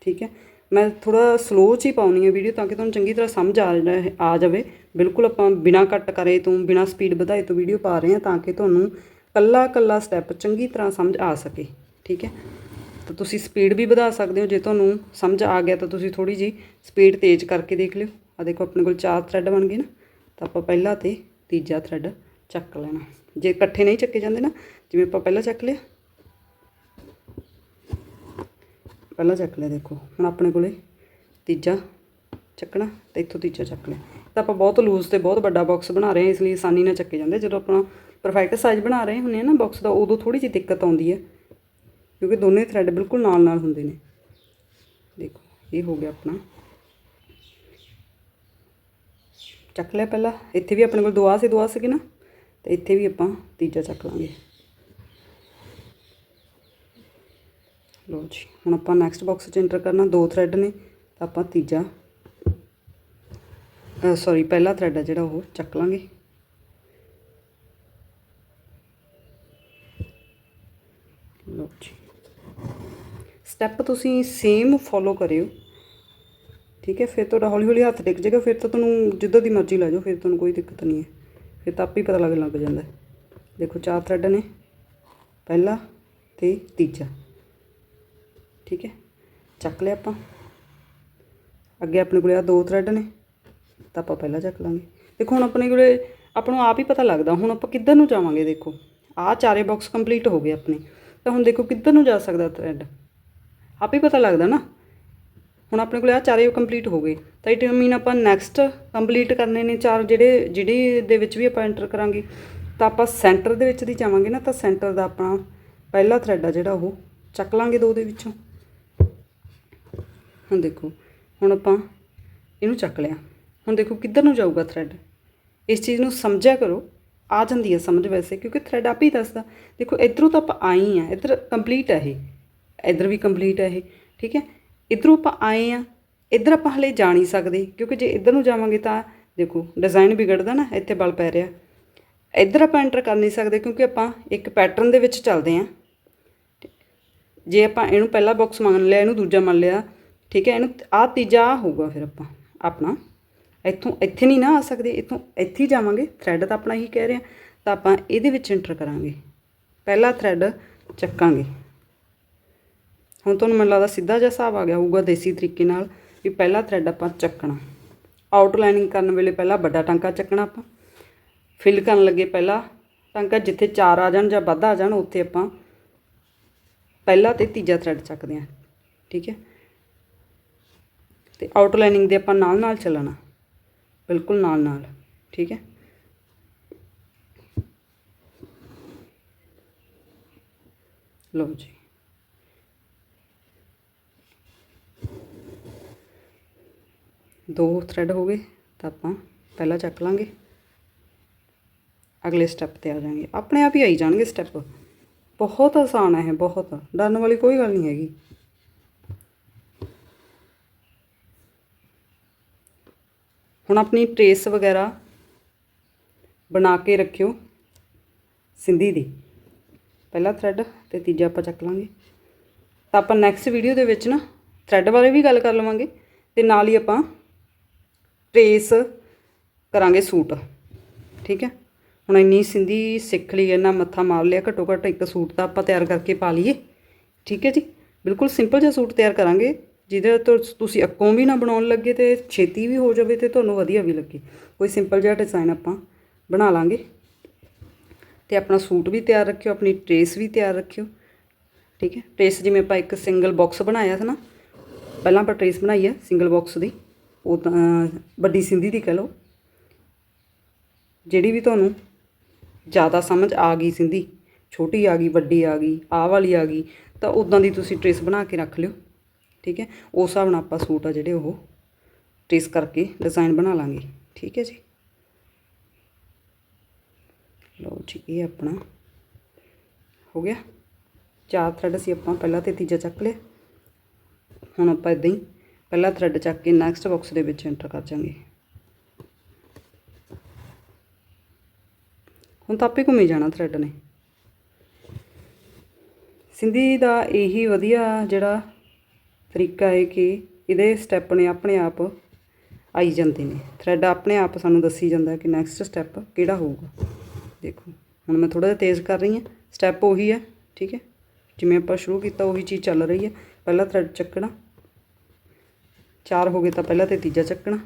ਠੀਕ ਹੈ? ਮੈਂ ਥੋੜਾ ਸਲੋ 'ਚ ਹੀ ਪਾਉਣੀ ਹੈ ਵੀਡੀਓ ਤਾਂ ਕਿ ਤੁਹਾਨੂੰ ਚੰਗੀ ਤਰ੍ਹਾਂ ਸਮਝ ਆ ਜਾਏ, ਆ ਜਾਵੇ। ਬਿਲਕੁਲ ਆਪਾਂ ਬਿਨਾ ਕੱਟ ਕਰੇ ਤੋਂ, ਬਿਨਾ ਸਪੀਡ ਵਧਾਏ ਤੋਂ ਵੀਡੀਓ ਪਾ ਰਹੇ ਹਾਂ ਤਾਂ ਕਿ ਤੁਹਾਨੂੰ ਕੱਲਾ ਕੱਲਾ ਸਟੈਪ ਚੰਗੀ ਤਰ੍ਹਾਂ ਸਮਝ ਆ ਸਕੇ। ਠੀਕ ਹੈ? ਤਾਂ ਤੁਸੀਂ ਸਪੀਡ ਵੀ ਵਧਾ ਸਕਦੇ ਹੋ। ਜੇ ਤੁਹਾਨੂੰ ਸਮਝ ਆ ਗਿਆ ਤਾਂ ਤੁਸੀਂ ਥੋੜੀ ਜੀ ਸਪੀਡ ਤੇਜ਼ ਕਰਕੇ ਦੇਖ ਲਿਓ। ਆ ਦੇਖੋ, ਆਪਣੇ ਕੋਲ ਚਾਰ ਥਰੈਡ ਬਣ ਗਏ ਨਾ। ਤਾਂ ਆਪਾਂ ਪਹਿਲਾ ਤੇ ਤੀਜਾ ਥਰੈਡ ਚੱਕ ਲੈਣਾ। ਜੇ ਇਕੱਠੇ ਨਹੀਂ ਚੱਕੇ ਜਾਂਦੇ ਨਾ, ਜਿਵੇਂ ਆਪਾਂ ਪਹਿਲਾਂ ਚੱਕ ਲਿਆ। ਪਹਿਲਾਂ ਚੱਕ ਲਿਆ ਦੇਖੋ, ਹੁਣ ਆਪਣੇ ਕੋਲੇ ਤੀਜਾ ਚੱਕਣਾ ਤੇ ਇੱਥੋਂ ਤੀਜਾ ਚੱਕ ਲਿਆ। ਤਾਂ ਆਪਾਂ ਬਹੁਤ ਲੂਜ਼ ਤੇ ਬਹੁਤ ਵੱਡਾ ਬਾਕਸ ਬਣਾ ਰਹੇ ਹਾਂ, ਇਸ ਲਈ ਆਸਾਨੀ ਨਾਲ ਚੱਕੇ ਜਾਂਦੇ। ਜਦੋਂ ਆਪਣਾ ਪਰਫੈਕਟ ਸਾਈਜ਼ ਬਣਾ ਰਹੇ ਹੁੰਦੇ ਆ ਨਾ ਬਾਕਸ ਦਾ, ਉਦੋਂ ਥੋੜੀ ਜਿਹੀ ਦਿੱਕਤ ਆਉਂਦੀ ਹੈ। ਕਿਉਂਕਿ ਦੋਨੇ ਥਰੈਡ ਬਿਲਕੁਲ ਨਾਲ ਨਾਲ ਹੁੰਦੇ ਨੇ। ਦੇਖੋ, ਇਹ ਹੋ ਗਿਆ ਆਪਣਾ। ਚੱਕ ਲਿਆ ਪਹਿਲਾਂ। ਇੱਥੇ ਵੀ ਆਪਣੇ ਕੋਲ ਦੁਆ ਸੀ ਦੁਆ ਆ ਸੀਗੇ ਨਾ। ਤੇ ਇੱਥੇ ਵੀ ਆਪਾਂ ਤੀਜਾ ਚੱਕ ਲਾਂਗੇ। ਲਓ ਜੀ, ਹੁਣ ਆਪਾਂ ਨੈਕਸਟ ਬਾਕਸ 'ਚ ਐਂਟਰ ਕਰਨਾ, ਦੋ ਥਰੈਡ ਨੇ, ਤਾਂ ਆਪਾਂ ਤੀਜਾ ਸੌਰੀ ਪਹਿਲਾ ਥਰੈਡ ਹੈ ਜਿਹੜਾ ਉਹ ਚੱਕ ਲਾਂਗੇ। ਲਓ ਜੀ ਸਟੈਪ ਤੁਸੀਂ ਸੇਮ ਫੋਲੋ ਕਰਿਓ। ਠੀਕ ਹੈ, ਫਿਰ ਤੁਹਾਡਾ ਹੌਲੀ ਹੌਲੀ ਹੱਥ ਡਿੱਗ ਜਾਏਗਾ, ਫਿਰ ਤਾਂ ਤੁਹਾਨੂੰ ਜਿੱਦਾਂ ਦੀ ਮਰਜ਼ੀ ਲੈ ਜਾਓ, ਫਿਰ ਤੁਹਾਨੂੰ ਕੋਈ ਦਿੱਕਤ ਨਹੀਂ ਹੈ। ਫਿਰ ਤਾਂ ਆਪੇ ਹੀ ਪਤਾ ਲੱਗਣ ਲੱਗ ਜਾਂਦਾ। ਦੇਖੋ ਚਾਰ ਥਰੈਡ ਨੇ, ਪਹਿਲਾ ਤੇ ਤੀਜਾ। ਠੀਕ ਹੈ? ਚੱਕ ਲਿਆ ਆਪਾਂ। ਅੱਗੇ ਆਪਣੇ ਕੋਲੇ ਆ ਦੋ ਥਰੈਡ ਨੇ, ਤਾਂ ਆਪਾਂ ਪਹਿਲਾਂ ਚੱਕ ਲਾਂਗੇ। ਦੇਖੋ ਹੁਣ ਆਪਣੇ ਕੋਲੇ, ਆਪਾਂ ਨੂੰ ਆਪ ਹੀ ਪਤਾ ਲੱਗਦਾ, ਹੁਣ ਆਪਾਂ ਕਿੱਧਰ ਨੂੰ ਜਾਵਾਂਗੇ ਦੇਖੋ। ਆਹ ਚਾਰੇ ਬਾਕਸ ਕੰਪਲੀਟ ਹੋ ਗਏ ਆਪਣੇ। ਤਾਂ ਹੁਣ ਦੇਖੋ ਕਿੱਧਰ ਨੂੰ ਜਾ ਸਕਦਾ ਥਰੈਡ ਆਪ ਹੀ ਪਤਾ ਲੱਗਦਾ ਨਾ। ਹੁਣ ਆਪਣੇ ਕੋਲ ਆ ਚਾਰੇ ਕੰਪਲੀਟ ਹੋ ਗਏ। ਤਾਂ ਇਟ ਮੀਨ ਆਪਾਂ ਨੈਕਸਟ ਕੰਪਲੀਟ ਕਰਨੇ ਨੇ ਚਾਰ ਜਿਹੜੇ, ਜਿਹੜੀ ਦੇ ਵਿੱਚ ਵੀ ਆਪਾਂ ਐਂਟਰ ਕਰਾਂਗੇ, ਤਾਂ ਆਪਾਂ ਸੈਂਟਰ ਦੇ ਵਿੱਚ ਦੀ ਜਾਵਾਂਗੇ ਨਾ, ਤਾਂ ਸੈਂਟਰ ਦਾ ਆਪਣਾ ਪਹਿਲਾ ਥਰੈਡ ਆ ਜਿਹੜਾ ਉਹ ਚੱਕ ਲਾਂਗੇ ਦੋ ਦੇ ਵਿੱਚੋਂ। ਹੁਣ ਦੇਖੋ, ਹੁਣ ਆਪਾਂ ਇਹਨੂੰ ਚੱਕ ਲਿਆ। ਹੁਣ ਦੇਖੋ ਕਿੱਧਰ ਨੂੰ ਜਾਊਗਾ ਥਰੈਡ ਇਸ ਚੀਜ਼ ਨੂੰ ਸਮਝਿਆ ਕਰੋ। ਆ ਜਾਂਦੀ ਹੈ ਸਮਝ ਵੈਸੇ, ਕਿਉਂਕਿ ਥਰੈਡ ਆਪ ਹੀ ਦੱਸਦਾ। ਦੇਖੋ, ਇਧਰੋਂ ਤਾਂ ਆਪਾਂ ਆਏ ਆ, ਇਧਰ ਕੰਪਲੀਟ ਹੈ ਇਹ। ਇਧਰ ਵੀ ਕੰਪਲੀਟ ਹੈ ਇਹ, ਠੀਕ ਹੈ? ਇਧਰੋਂ ਆਪਾਂ ਆਏ ਆ ਇਧਰ ਆਪਾਂ ਹਲੇ ਜਾ ਨਹੀਂ ਸਕਦੇ, ਕਿਉਂਕਿ ਜੇ ਇਧਰ ਨੂੰ ਜਾਵਾਂਗੇ ਤਾਂ ਦੇਖੋ ਡਿਜ਼ਾਈਨ ਵਿਗੜਦਾ ਨਾ, ਇੱਥੇ ਬਲ ਪੈ ਰਿਹਾ। ਇਧਰ ਆਪਾਂ ਐਂਟਰ ਕਰ ਨਹੀਂ ਸਕਦੇ, ਕਿਉਂਕਿ ਆਪਾਂ ਇੱਕ ਪੈਟਰਨ ਦੇ ਵਿੱਚ ਚੱਲਦੇ ਆ ਜੇ ਆਪਾਂ ਇਹਨੂੰ ਪਹਿਲਾ ਬਾਕਸ ਮੰਨ ਲਿਆ, ਇਹਨੂੰ ਦੂਜਾ ਮੰਨ ਲਿਆ, ਠੀਕ ਹੈ, ਇਹਨੂੰ ਆਹ ਤੀਜਾ ਆਹ ਹੋਊਗਾ ਫਿਰ ਆਪਾਂ, ਆਪਣਾ। ਇੱਥੋਂ, ਇੱਥੇ ਨਹੀਂ ਨਾ ਆ ਸਕਦੇ, ਇੱਥੋਂ, ਇੱਥੇ ਹੀ ਜਾਵਾਂਗੇ ਥਰੈਡ ਤਾਂ ਆਪਣਾ ਹੀ ਕਹਿ ਰਿਹਾ, ਤਾਂ ਆਪਾਂ ਇਹਦੇ ਵਿੱਚ ਐਂਟਰ ਕਰਾਂਗੇ। ਪਹਿਲਾ ਥਰੈਡ ਚੱਕਾਂਗੇ। ਹੁਣ ਤੁਹਾਨੂੰ ਮੈਨੂੰ ਲੱਗਦਾ ਸਿੱਧਾ ਜਿਹਾ ਹਿਸਾਬ ਆ ਗਿਆ ਹੋਊਗਾ ਦੇਸੀ ਤਰੀਕੇ ਨਾਲ ਵੀ ਪਹਿਲਾ ਥਰੈਡ ਆਪਾਂ ਚੱਕਣਾ। ਆਊਟਲਾਈਨਿੰਗ ਕਰਨ ਵੇਲੇ ਪਹਿਲਾਂ ਵੱਡਾ ਟਾਂਕਾ ਚੱਕਣਾ ਆਪਾਂ। ਫਿਲ ਕਰਨ ਲੱਗੇ ਪਹਿਲਾਂ ਟਾਂਕਾ ਜਿੱਥੇ ਚਾਰ ਆ ਜਾਣ ਜਾਂ ਵੱਧ ਆ ਜਾਣ ਉੱਥੇ ਆਪਾਂ ਪਹਿਲਾ ਤੇ ਤੀਜਾ ਥਰੈਡ ਚੱਕਦੇ ਹਾਂ, ਠੀਕ ਹੈ? ਤੇ ਆਊਟਲਾਈਨਿੰਗ ਦੇ ਆਪਾਂ ਨਾਲ ਨਾਲ ਚੱਲਣਾ, ਬਿਲਕੁਲ ਨਾਲ ਨਾਲ ਠੀਕ ਹੈ? ਲਓ ਜੀ। ਦੋ ਥਰੈਡ ਹੋ ਗਏ ਤਾਂ ਆਪਾਂ ਪਹਿਲਾਂ ਚੱਕ ਲਾਂਗੇ। ਅਗਲੇ ਸਟੈਪ ਤੇ ਆ ਜਾਾਂਗੇ। ਆਪਣੇ ਆਪ ਹੀ ਆਈ ਜਾਣਗੇ ਸਟੈਪ ਬਹੁਤ ਆਸਾਨ ਹੈ ਇਹ, ਬਹੁਤ। ਡਰਨ ਵਾਲੀ ਕੋਈ ਗੱਲ ਨਹੀਂ ਹੈਗੀ। ਹੁਣ ਆਪਣੀ ਟ੍ਰੇਸ ਵਗੈਰਾ ਬਣਾ ਕੇ ਰੱਖਿਓ ਸਿੰਧੀ ਦੀ। ਪਹਿਲਾ ਥਰੈਡ ਤੇ ਤੀਜਾ ਆਪਾਂ ਚੱਕ ਲਾਂਗੇ। ਤਾਂ ਆਪਾਂ ਨੈਕਸਟ ਵੀਡੀਓ ਦੇ ਵਿੱਚ ਨਾ ਥਰੈਡ ਬਾਰੇ ਵੀ ਗੱਲ ਕਰ ਲਵਾਂਗੇ ਤੇ ਨਾਲ ਹੀ ਆਪਾਂ ਟ੍ਰੇਸ ਕਰਾਂਗੇ ਸੂਟ। ਠੀਕ ਹੈ? ਹੁਣ ਇੰਨੀ ਸਿੰਧੀ ਸਿੱਖ ਲਈ ਇਹਨਾਂ ਮੱਥਾ ਮਾਰ ਲਿਆ, ਘੱਟੋ ਘੱਟ ਇੱਕ ਸੂਟ ਤਾਂ ਆਪਾਂ ਤਿਆਰ ਕਰਕੇ ਪਾ ਲਈਏ। ਠੀਕ ਹੈ ਜੀ? ਬਿਲਕੁਲ ਸਿੰਪਲ ਜਿਹਾ ਸੂਟ ਤਿਆਰ ਕਰਾਂਗੇ, ਜਿਹਦੇ ਤੋਂ ਤੁਸੀਂ ਅੱਕੋਂ ਵੀ ਨਾ ਬਣਾਉਣ ਲੱਗੇ ਤੇ ਛੇਤੀ ਵੀ ਹੋ ਜਾਵੇ ਤੇ ਤੁਹਾਨੂੰ ਵਧੀਆ ਵੀ ਲੱਗੇ। ਕੋਈ ਸਿੰਪਲ ਜਿਹਾ ਡਿਜ਼ਾਈਨ ਆਪਾਂ ਬਣਾ ਲਾਂਗੇ। ਤੇ ਆਪਣਾ ਸੂਟ ਵੀ ਤਿਆਰ ਰੱਖਿਓ, ਆਪਣੀ ਟ੍ਰੇਸ ਵੀ ਤਿਆਰ ਰੱਖਿਓ। ਠੀਕ ਹੈ? ਟ੍ਰੇਸ ਜਿਵੇਂ ਆਪਾਂ ਇੱਕ ਸਿੰਗਲ ਬਾਕਸ ਬਣਾਇਆ ਸੀ ਨਾ, ਪਹਿਲਾਂ ਆਪਾਂ ਟ੍ਰੇਸ ਬਣਾਈ ਹੈ ਸਿੰਗਲ ਬਾਕਸ ਦੀ। ਉਹ ਤਾਂ ਵੱਡੀ ਸਿੰਧੀ ਦੀ ਕਹਿ ਲਓ। ਜਿਹੜੀ ਵੀ ਤੁਹਾਨੂੰ ਜ਼ਿਆਦਾ ਸਮਝ ਆ ਗਈ ਸਿੰਧੀ, ਛੋਟੀ ਆ ਗਈ, ਵੱਡੀ ਆ ਗਈ, ਆਹ ਵਾਲੀ ਆ ਗਈ, ਤਾਂ ਉਦਾਂ ਦੀ ਤੁਸੀਂ ਟ੍ਰੇਸ ਬਣਾ ਕੇ ਰੱਖ ਲਿਓ, ਠੀਕ ਹੈ? ਉਸ ਹਿਸਾਬ ਨਾਲ ਆਪਾਂ ਸੂਟ ਆ ਜਿਹੜੇ ਉਹ ਟ੍ਰੇਸ ਕਰਕੇ ਡਿਜ਼ਾਈਨ ਬਣਾ ਲਾਂਗੇ, ਠੀਕ ਹੈ ਜੀ? ਲਓ ਜੀ, ਇਹ ਆਪਣਾ ਹੋ ਗਿਆ। ਚਾਰ ਥਰੈਡ ਅਸੀਂ ਆਪਾਂ ਪਹਿਲਾ ਤੇ ਤੀਜਾ ਚੱਕ ਲਿਆ। ਹੁਣ ਆਪਾਂ ਇਦਾਂ ਹੀ ਪਹਿਲਾ ਥਰੈਡ ਚੱਕ ਕੇ ਨੈਕਸਟ ਬਾਕਸ ਦੇ ਵਿੱਚ ਐਂਟਰ ਕਰ ਜਾਵਾਂਗੇ ਹੁਣ ਤਾਂ ਆਪੇ ਘੁੰਮੀ ਜਾਣਾ ਥਰੈਡ ਨੇ। ਸਿੰਧੀ ਦਾ ਇਹੀ ਵਧੀਆ ਜਿਹੜਾ ਤਰੀਕਾ ਹੈ ਕਿ ਇਹਦੇ ਸਟੈਪ ਨੇ ਆਪਣੇ ਆਪ ਆਈ ਜਾਂਦੇ ਨੇ। ਥਰੈਡ ਆਪਣੇ ਆਪ ਸਾਨੂੰ ਦੱਸੀ ਜਾਂਦਾ ਕਿ ਨੈਕਸਟ ਸਟੈਪ ਕਿਹੜਾ ਹੋਊਗਾ। ਦੇਖੋ, ਹੁਣ ਮੈਂ ਥੋੜਾ ਜਿਹਾ ਤੇਜ਼ ਕਰ ਰਹੀ ਹਾਂ। ਸਟੈਪ ਉਹੀ ਹੈ, ਠੀਕ ਹੈ? ਜਿਵੇਂ ਆਪਾਂ ਸ਼ੁਰੂ ਕੀਤਾ, ਉਹੀ ਚੀਜ਼ ਚੱਲ ਰਹੀ ਹੈ। ਪਹਿਲਾ ਥਰੈਡ ਚੱਕਣਾ ਚਾਰ ਹੋ ਗਏ ਤਾਂ ਪਹਿਲਾਂ ਤੇ ਤੀਜਾ ਚੱਕਣਾ।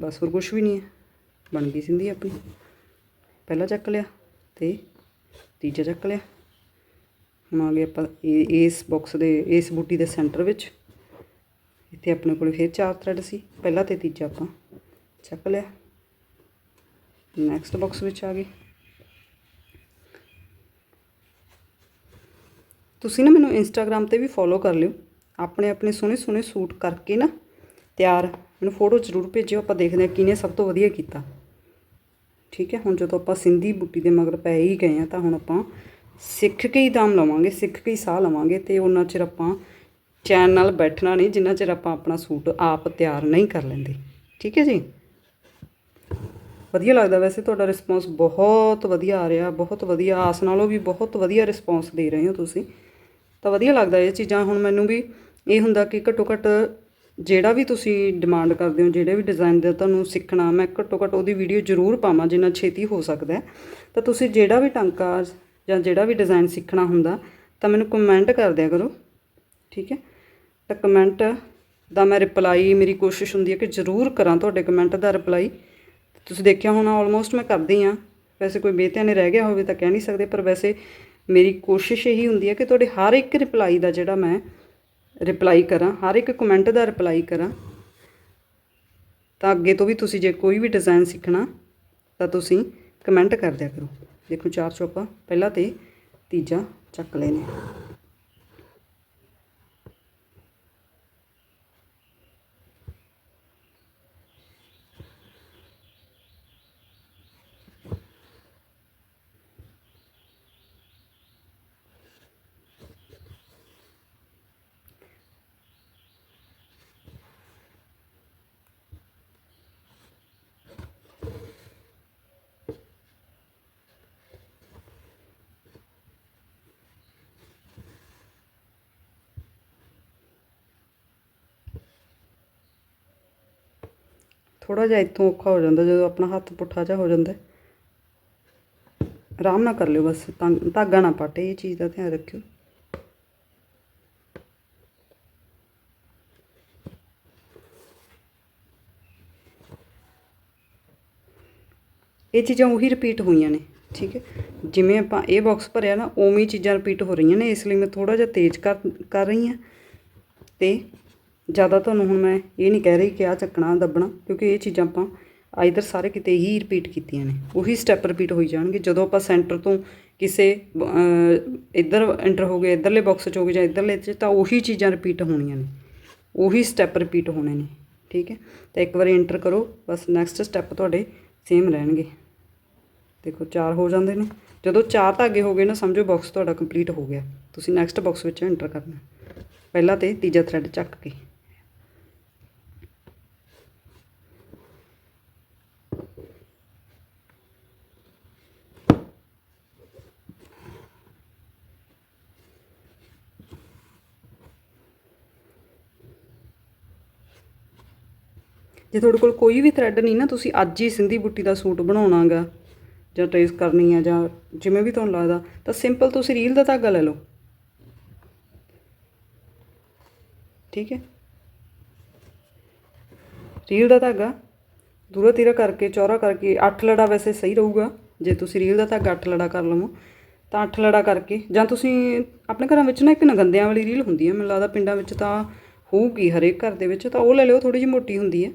ਬਸ ਹੋਰ ਕੁਝ ਵੀ ਨਹੀਂ ਹੈ। ਬਣ ਗਈ ਸਿੰਧੀ ਆਪਣੀ। ਪਹਿਲਾ ਚੱਕ ਲਿਆ ਤੇ ਤੀਜਾ ਚੱਕ ਲਿਆ। ਹੁਣ ਆ ਗਏ ਆਪਾਂ ਇਹ- ਇਸ ਬਾਕਸ ਦੇ, ਇਸ ਬੂਟੀ ਦੇ ਸੈਂਟਰ ਵਿੱਚ। ਇੱਥੇ ਆਪਣੇ ਕੋਲ ਫਿਰ ਚਾਰ ਥਰੈਡ ਸੀ। ਪਹਿਲਾ ਤੇ ਤੀਜਾ ਆਪਾਂ ਚੱਕ ਲਿਆ। ਨੈਕਸਟ ਬਾਕਸ ਵਿੱਚ ਆ ਗਏ। ਤੁਸੀਂ ਨਾ ਮੈਨੂੰ ਇੰਸਟਾਗ੍ਰam ਤੇ ਵੀ ਫੋਲੋ ਕਰ ਲਿਓ। ਆਪਣੇ ਆਪਣੇ ਸੋਹਣੇ ਸੋਹਣੇ ਸੂਟ ਕਰਕੇ ਨਾ ਤਿਆਰ। ਮੈਨੂੰ ਫੋਟੋ ਜ਼ਰੂਰ ਭੇਜਿਓ, ਆਪਾਂ ਦੇਖਦੇ ਹਾਂ ਕਿਹਨੇ ਸਭ ਤੋਂ ਵਧੀਆ ਕੀਤਾ। ਠੀਕ ਹੈ, ਹੁਣ ਜਦੋਂ ਆਪਾਂ ਸਿੰਧੀ ਬੁੱਟੀ ਦੇ ਮਗਰ ਪੈ ਹੀ ਗਏ ਆ ਤਾਂ ਹੁਣ ਆਪਾਂ ਸਿੱਖ ਕੇ ਹੀ ਦਮ ਲਵਾਂਗੇ, ਸਿੱਖ ਕੇ ਹੀ ਸਾਹ ਲਵਾਂਗੇ ਤੇ ਉਹਨਾਂ ਚਿਰ ਆਪਾਂ ਚੈਨ ਨਾਲ ਬੈਠਣਾ ਨਹੀਂ, ਜਿੰਨਾ ਚਿਰ ਆਪਾਂ ਆਪਣਾ ਸੂਟ ਆਪ ਤਿਆਰ ਨਹੀਂ ਕਰ ਲੈਂਦੇ। ਠੀਕ ਹੈ ਜੀ? ਵਧੀਆ ਲੱਗਦਾ ਵੈਸੇ ਤੁਹਾਡਾ ਰਿਸਪੌਂਸ ਬਹੁਤ ਵਧੀਆ ਆ ਰਿਹਾ, ਬਹੁਤ ਵਧੀਆ, ਆਸ ਨਾਲੋਂ ਵੀ ਬਹੁਤ ਵਧੀਆ ਰਿਸਪੌਂਸ ਦੇ ਰਹੇ ਹੋ ਤੁਸੀਂ। ਤਾਂ ਵਧੀਆ ਲੱਗਦਾ ਇਹ ਚੀਜ਼ਾਂ, ਹੁਣ ਮੈਨੂੰ ਵੀ ਇਹ ਹੁੰਦਾ ਕਿ ਘੱਟੋ ਘੱਟ ਜਿਹੜਾ ਵੀ ਤੁਸੀਂ ਡਿਮਾਂਡ ਕਰਦੇ ਹੋ, ਜਿਹੜੇ ਵੀ ਡਿਜ਼ਾਈਨ ਦਾ ਤੁਹਾਨੂੰ ਸਿੱਖਣਾ, ਮੈਂ ਘੱਟੋ ਘੱਟ ਉਹਦੀ ਵੀਡੀਓ ਜ਼ਰੂਰ ਪਾਵਾਂ, ਜਿੰਨਾ ਛੇਤੀ ਹੋ ਸਕਦਾ ਤਾਂ ਤੁਸੀਂ ਜਿਹੜਾ ਵੀ ਟਾਂਕਾ ਜਾਂ ਜਿਹੜਾ ਵੀ ਡਿਜ਼ਾਈਨ ਸਿੱਖਣਾ ਹੁੰਦਾ, ਤਾਂ ਮੈਨੂੰ ਕਮੈਂਟ ਕਰ ਦਿਆ ਕਰੋ, ਠੀਕ ਹੈ? ਤਾਂ ਕਮੈਂਟ ਦਾ ਮੈਂ ਰਿਪਲਾਈ ਮੇਰੀ ਕੋਸ਼ਿਸ਼ ਹੁੰਦੀ ਹੈ ਕਿ ਜ਼ਰੂਰ ਕਰਾਂ ਤੁਹਾਡੇ ਕਮੈਂਟ ਦਾ ਰਿਪਲਾਈ ਤੁਸੀਂ ਦੇਖਿਆ ਹੋਣਾ ਆਲਮੋਸਟ ਮੈਂ ਕਰਦੀ ਆ ਵੈਸੇ ਕੋਈ ਬੇਧਿਆਨੇ ਰਹਿ ਗਿਆ ਹੋਵੇ ਤਾਂ ਕਹਿ ਨਹੀਂ ਸਕਦੇ, ਪਰ ਵੈਸੇ ਮੇਰੀ ਕੋਸ਼ਿਸ਼ ਇਹੀ ਹੁੰਦੀ ਹੈ ਕਿ ਤੁਹਾਡੇ ਹਰ ਇੱਕ ਰਿਪਲਾਈ ਦਾ ਜਿਹੜਾ ਮੈਂ ਰਿਪਲਾਈ ਕਰਾਂ, ਹਰ ਇੱਕ ਕਮੈਂਟ ਦਾ ਰਿਪਲਾਈ ਕਰਾਂ। ਤਾਂ ਅੱਗੇ ਤੋਂ ਵੀ ਤੁਸੀਂ ਜੇ ਕੋਈ ਵੀ ਡਿਜ਼ਾਈਨ ਸਿੱਖਣਾ, ਤਾਂ ਤੁਸੀਂ ਕਮੈਂਟ ਕਰ ਦਿਆ ਕਰੋ। ਦੇਖੋ ਚਾਰ ਚੋਪਾ, ਪਹਿਲਾ ਤੇ ਤੀਜਾ ਚੱਕ ਲਏ ਥੋੜਾ ਜਿਹਾ ਇੱਥੋਂ ਔਖਾ ਹੋ ਜਾਂਦਾ, ਜਦੋਂ ਆਪਣਾ ਹੱਥ ਪੁੱਠਾ ਜਿਹਾ ਹੋ ਜਾਂਦਾ ਆਰਾਮ ਨਾਲ ਕਰ ਲਿਓ ਬਸ ਧਾਗਾ ਨਾ ਪਾਟੇ, ਇਹ ਚੀਜ਼ ਦਾ ਧਿਆਨ ਰੱਖਿਓ। ਇਹ ਚੀਜ਼ਾਂ ਉਹੀ ਰਿਪੀਟ ਹੋਈਆਂ ਨੇ, ਠੀਕ ਹੈ? ਜਿਵੇਂ ਆਪਾਂ ਇਹ ਬਾਕਸ ਭਰਿਆ ਨਾ, ਉਵੇਂ ਚੀਜ਼ਾਂ ਰਿਪੀਟ ਹੋ ਰਹੀਆਂ ਨੇ, ਇਸ ਲਈ ਮੈਂ ਥੋੜਾ ਜਿਹਾ ਤੇਜ਼ ਕਰ ਕਰ ਰਹੀ ਹਾਂ। ਤੇ ਜ਼ਿਆਦਾ ਤੁਹਾਨੂੰ ਹੁਣ ਮੈਂ ਇਹ ਨਹੀਂ ਕਹਿ ਰਹੀ ਕਿ ਆ ਚੱਕਣਾ ਦੱਬਣਾ ਕਿਉਂਕਿ ਇਹ ਚੀਜ਼ਾਂ ਆਪਾਂ ਆਈਦਰ ਸਾਰੇ ਕਿਤੇ ਹੀ ਰਿਪੀਟ ਕੀਤੀਆਂ ਨੇ। ਉਹੀ ਸਟੈਪ ਰਿਪੀਟ ਹੋਈ ਜਾਣਗੇ। ਜਦੋਂ ਆਪਾਂ ਸੈਂਟਰ ਤੋਂ ਕਿਸੇ ਅਹ, ਇੱਧਰ ਐਂਟਰ ਹੋ ਗਏ ਇੱਧਰਲੇ ਬਾਕਸ 'ਚ ਹੋ ਗਏ ਜਾਂ ਇੱਧਰਲੇ 'ਚ ਤਾਂ ਉਹੀ ਚੀਜ਼ਾਂ ਰਿਪੀਟ ਹੋਣੀਆਂ ਨੇ। ਉਹੀ ਸਟੈਪ ਰਿਪੀਟ ਹੋਣੇ ਨੇ। ਠੀਕ ਹੈ? ਤਾਂ ਇੱਕ ਵਾਰੀ ਐਂਟਰ ਕਰੋ। ਬਸ ਨੈਕਸਟ ਸਟੈਪ ਤੁਹਾਡੇ ਸੇਮ ਰਹਿਣਗੇ। ਦੇਖੋ ਚਾਰ ਹੋ ਜਾਂਦੇ ਨੇ। ਜਦੋਂ ਚਾਰ ਧਾਗੇ ਹੋ ਗਏ ਨਾ ਸਮਝੋ ਬਾਕਸ ਤੁਹਾਡਾ ਕੰਪਲੀਟ ਹੋ ਗਿਆ। ਤੁਸੀਂ ਨੈਕਸਟ ਬਾਕਸ ਵਿੱਚ ਐਂਟਰ ਕਰਨਾ। ਪਹਿਲਾ ਤੇ ਤੀਜਾ ਥ੍ਰੈਡ ਚੱਕ ਕੇ। ਜੇ ਤੁਹਾਡੇ ਕੋਲ ਕੋਈ ਵੀ ਥਰੈਡ ਨਹੀਂ ਨਾ, ਤੁਸੀਂ ਅੱਜ ਹੀ ਸਿੰਧੀ ਬੁੱਟੀ ਦਾ ਸੂਟ ਬਣਾਉਣਾਗਾ, ਜਾਂ ਟ੍ਰੇਸ ਕਰਨੀ ਆ, ਜਾਂ ਜਿਵੇਂ ਵੀ ਤੁਹਾਨੂੰ ਲੱਗਦਾ, ਤਾਂ ਸਿੰਪਲ ਤੁਸੀਂ ਰੀਲ ਦਾ ਧਾਗਾ ਲੈ ਲਓ। ਠੀਕ ਹੈ? ਰੀਲ ਦਾ ਧਾਗਾ, ਦੂਰਾ ਤੀਰਾ ਕਰਕੇ, ਚੌਰਾ ਕਰਕੇ 8 ਲੜਾ ਵੈਸੇ ਸਹੀ ਰਹੂਗਾ, ਜੇ ਤੁਸੀਂ ਰੀਲ ਦਾ ਧਾਗਾ 8 ਲੜਾ ਕਰ ਲਵੋ, ਤਾਂ 8 ਲੜਾ ਕਰਕੇ, ਜਾਂ ਤੁਸੀਂ ਆਪਣੇ ਘਰਾਂ ਵਿੱਚ ਨਾ ਇੱਕ ਨਗੰਦਿਆਂ ਵਾਲੀ ਰੀਲ ਹੁੰਦੀ ਹੈ, ਮੈਨੂੰ ਲੱਗਦਾ ਪਿੰਡਾਂ ਵਿੱਚ ਤਾਂ ਹੋਊਗੀ ਹਰੇਕ ਘਰ ਦੇ ਵਿੱਚ, ਤਾਂ ਉਹ ਲੈ ਲਿਓ ਥੋੜੀ ਜਿਹੀ ਮੋਟੀ ਹੁੰਦੀ ਹੈ।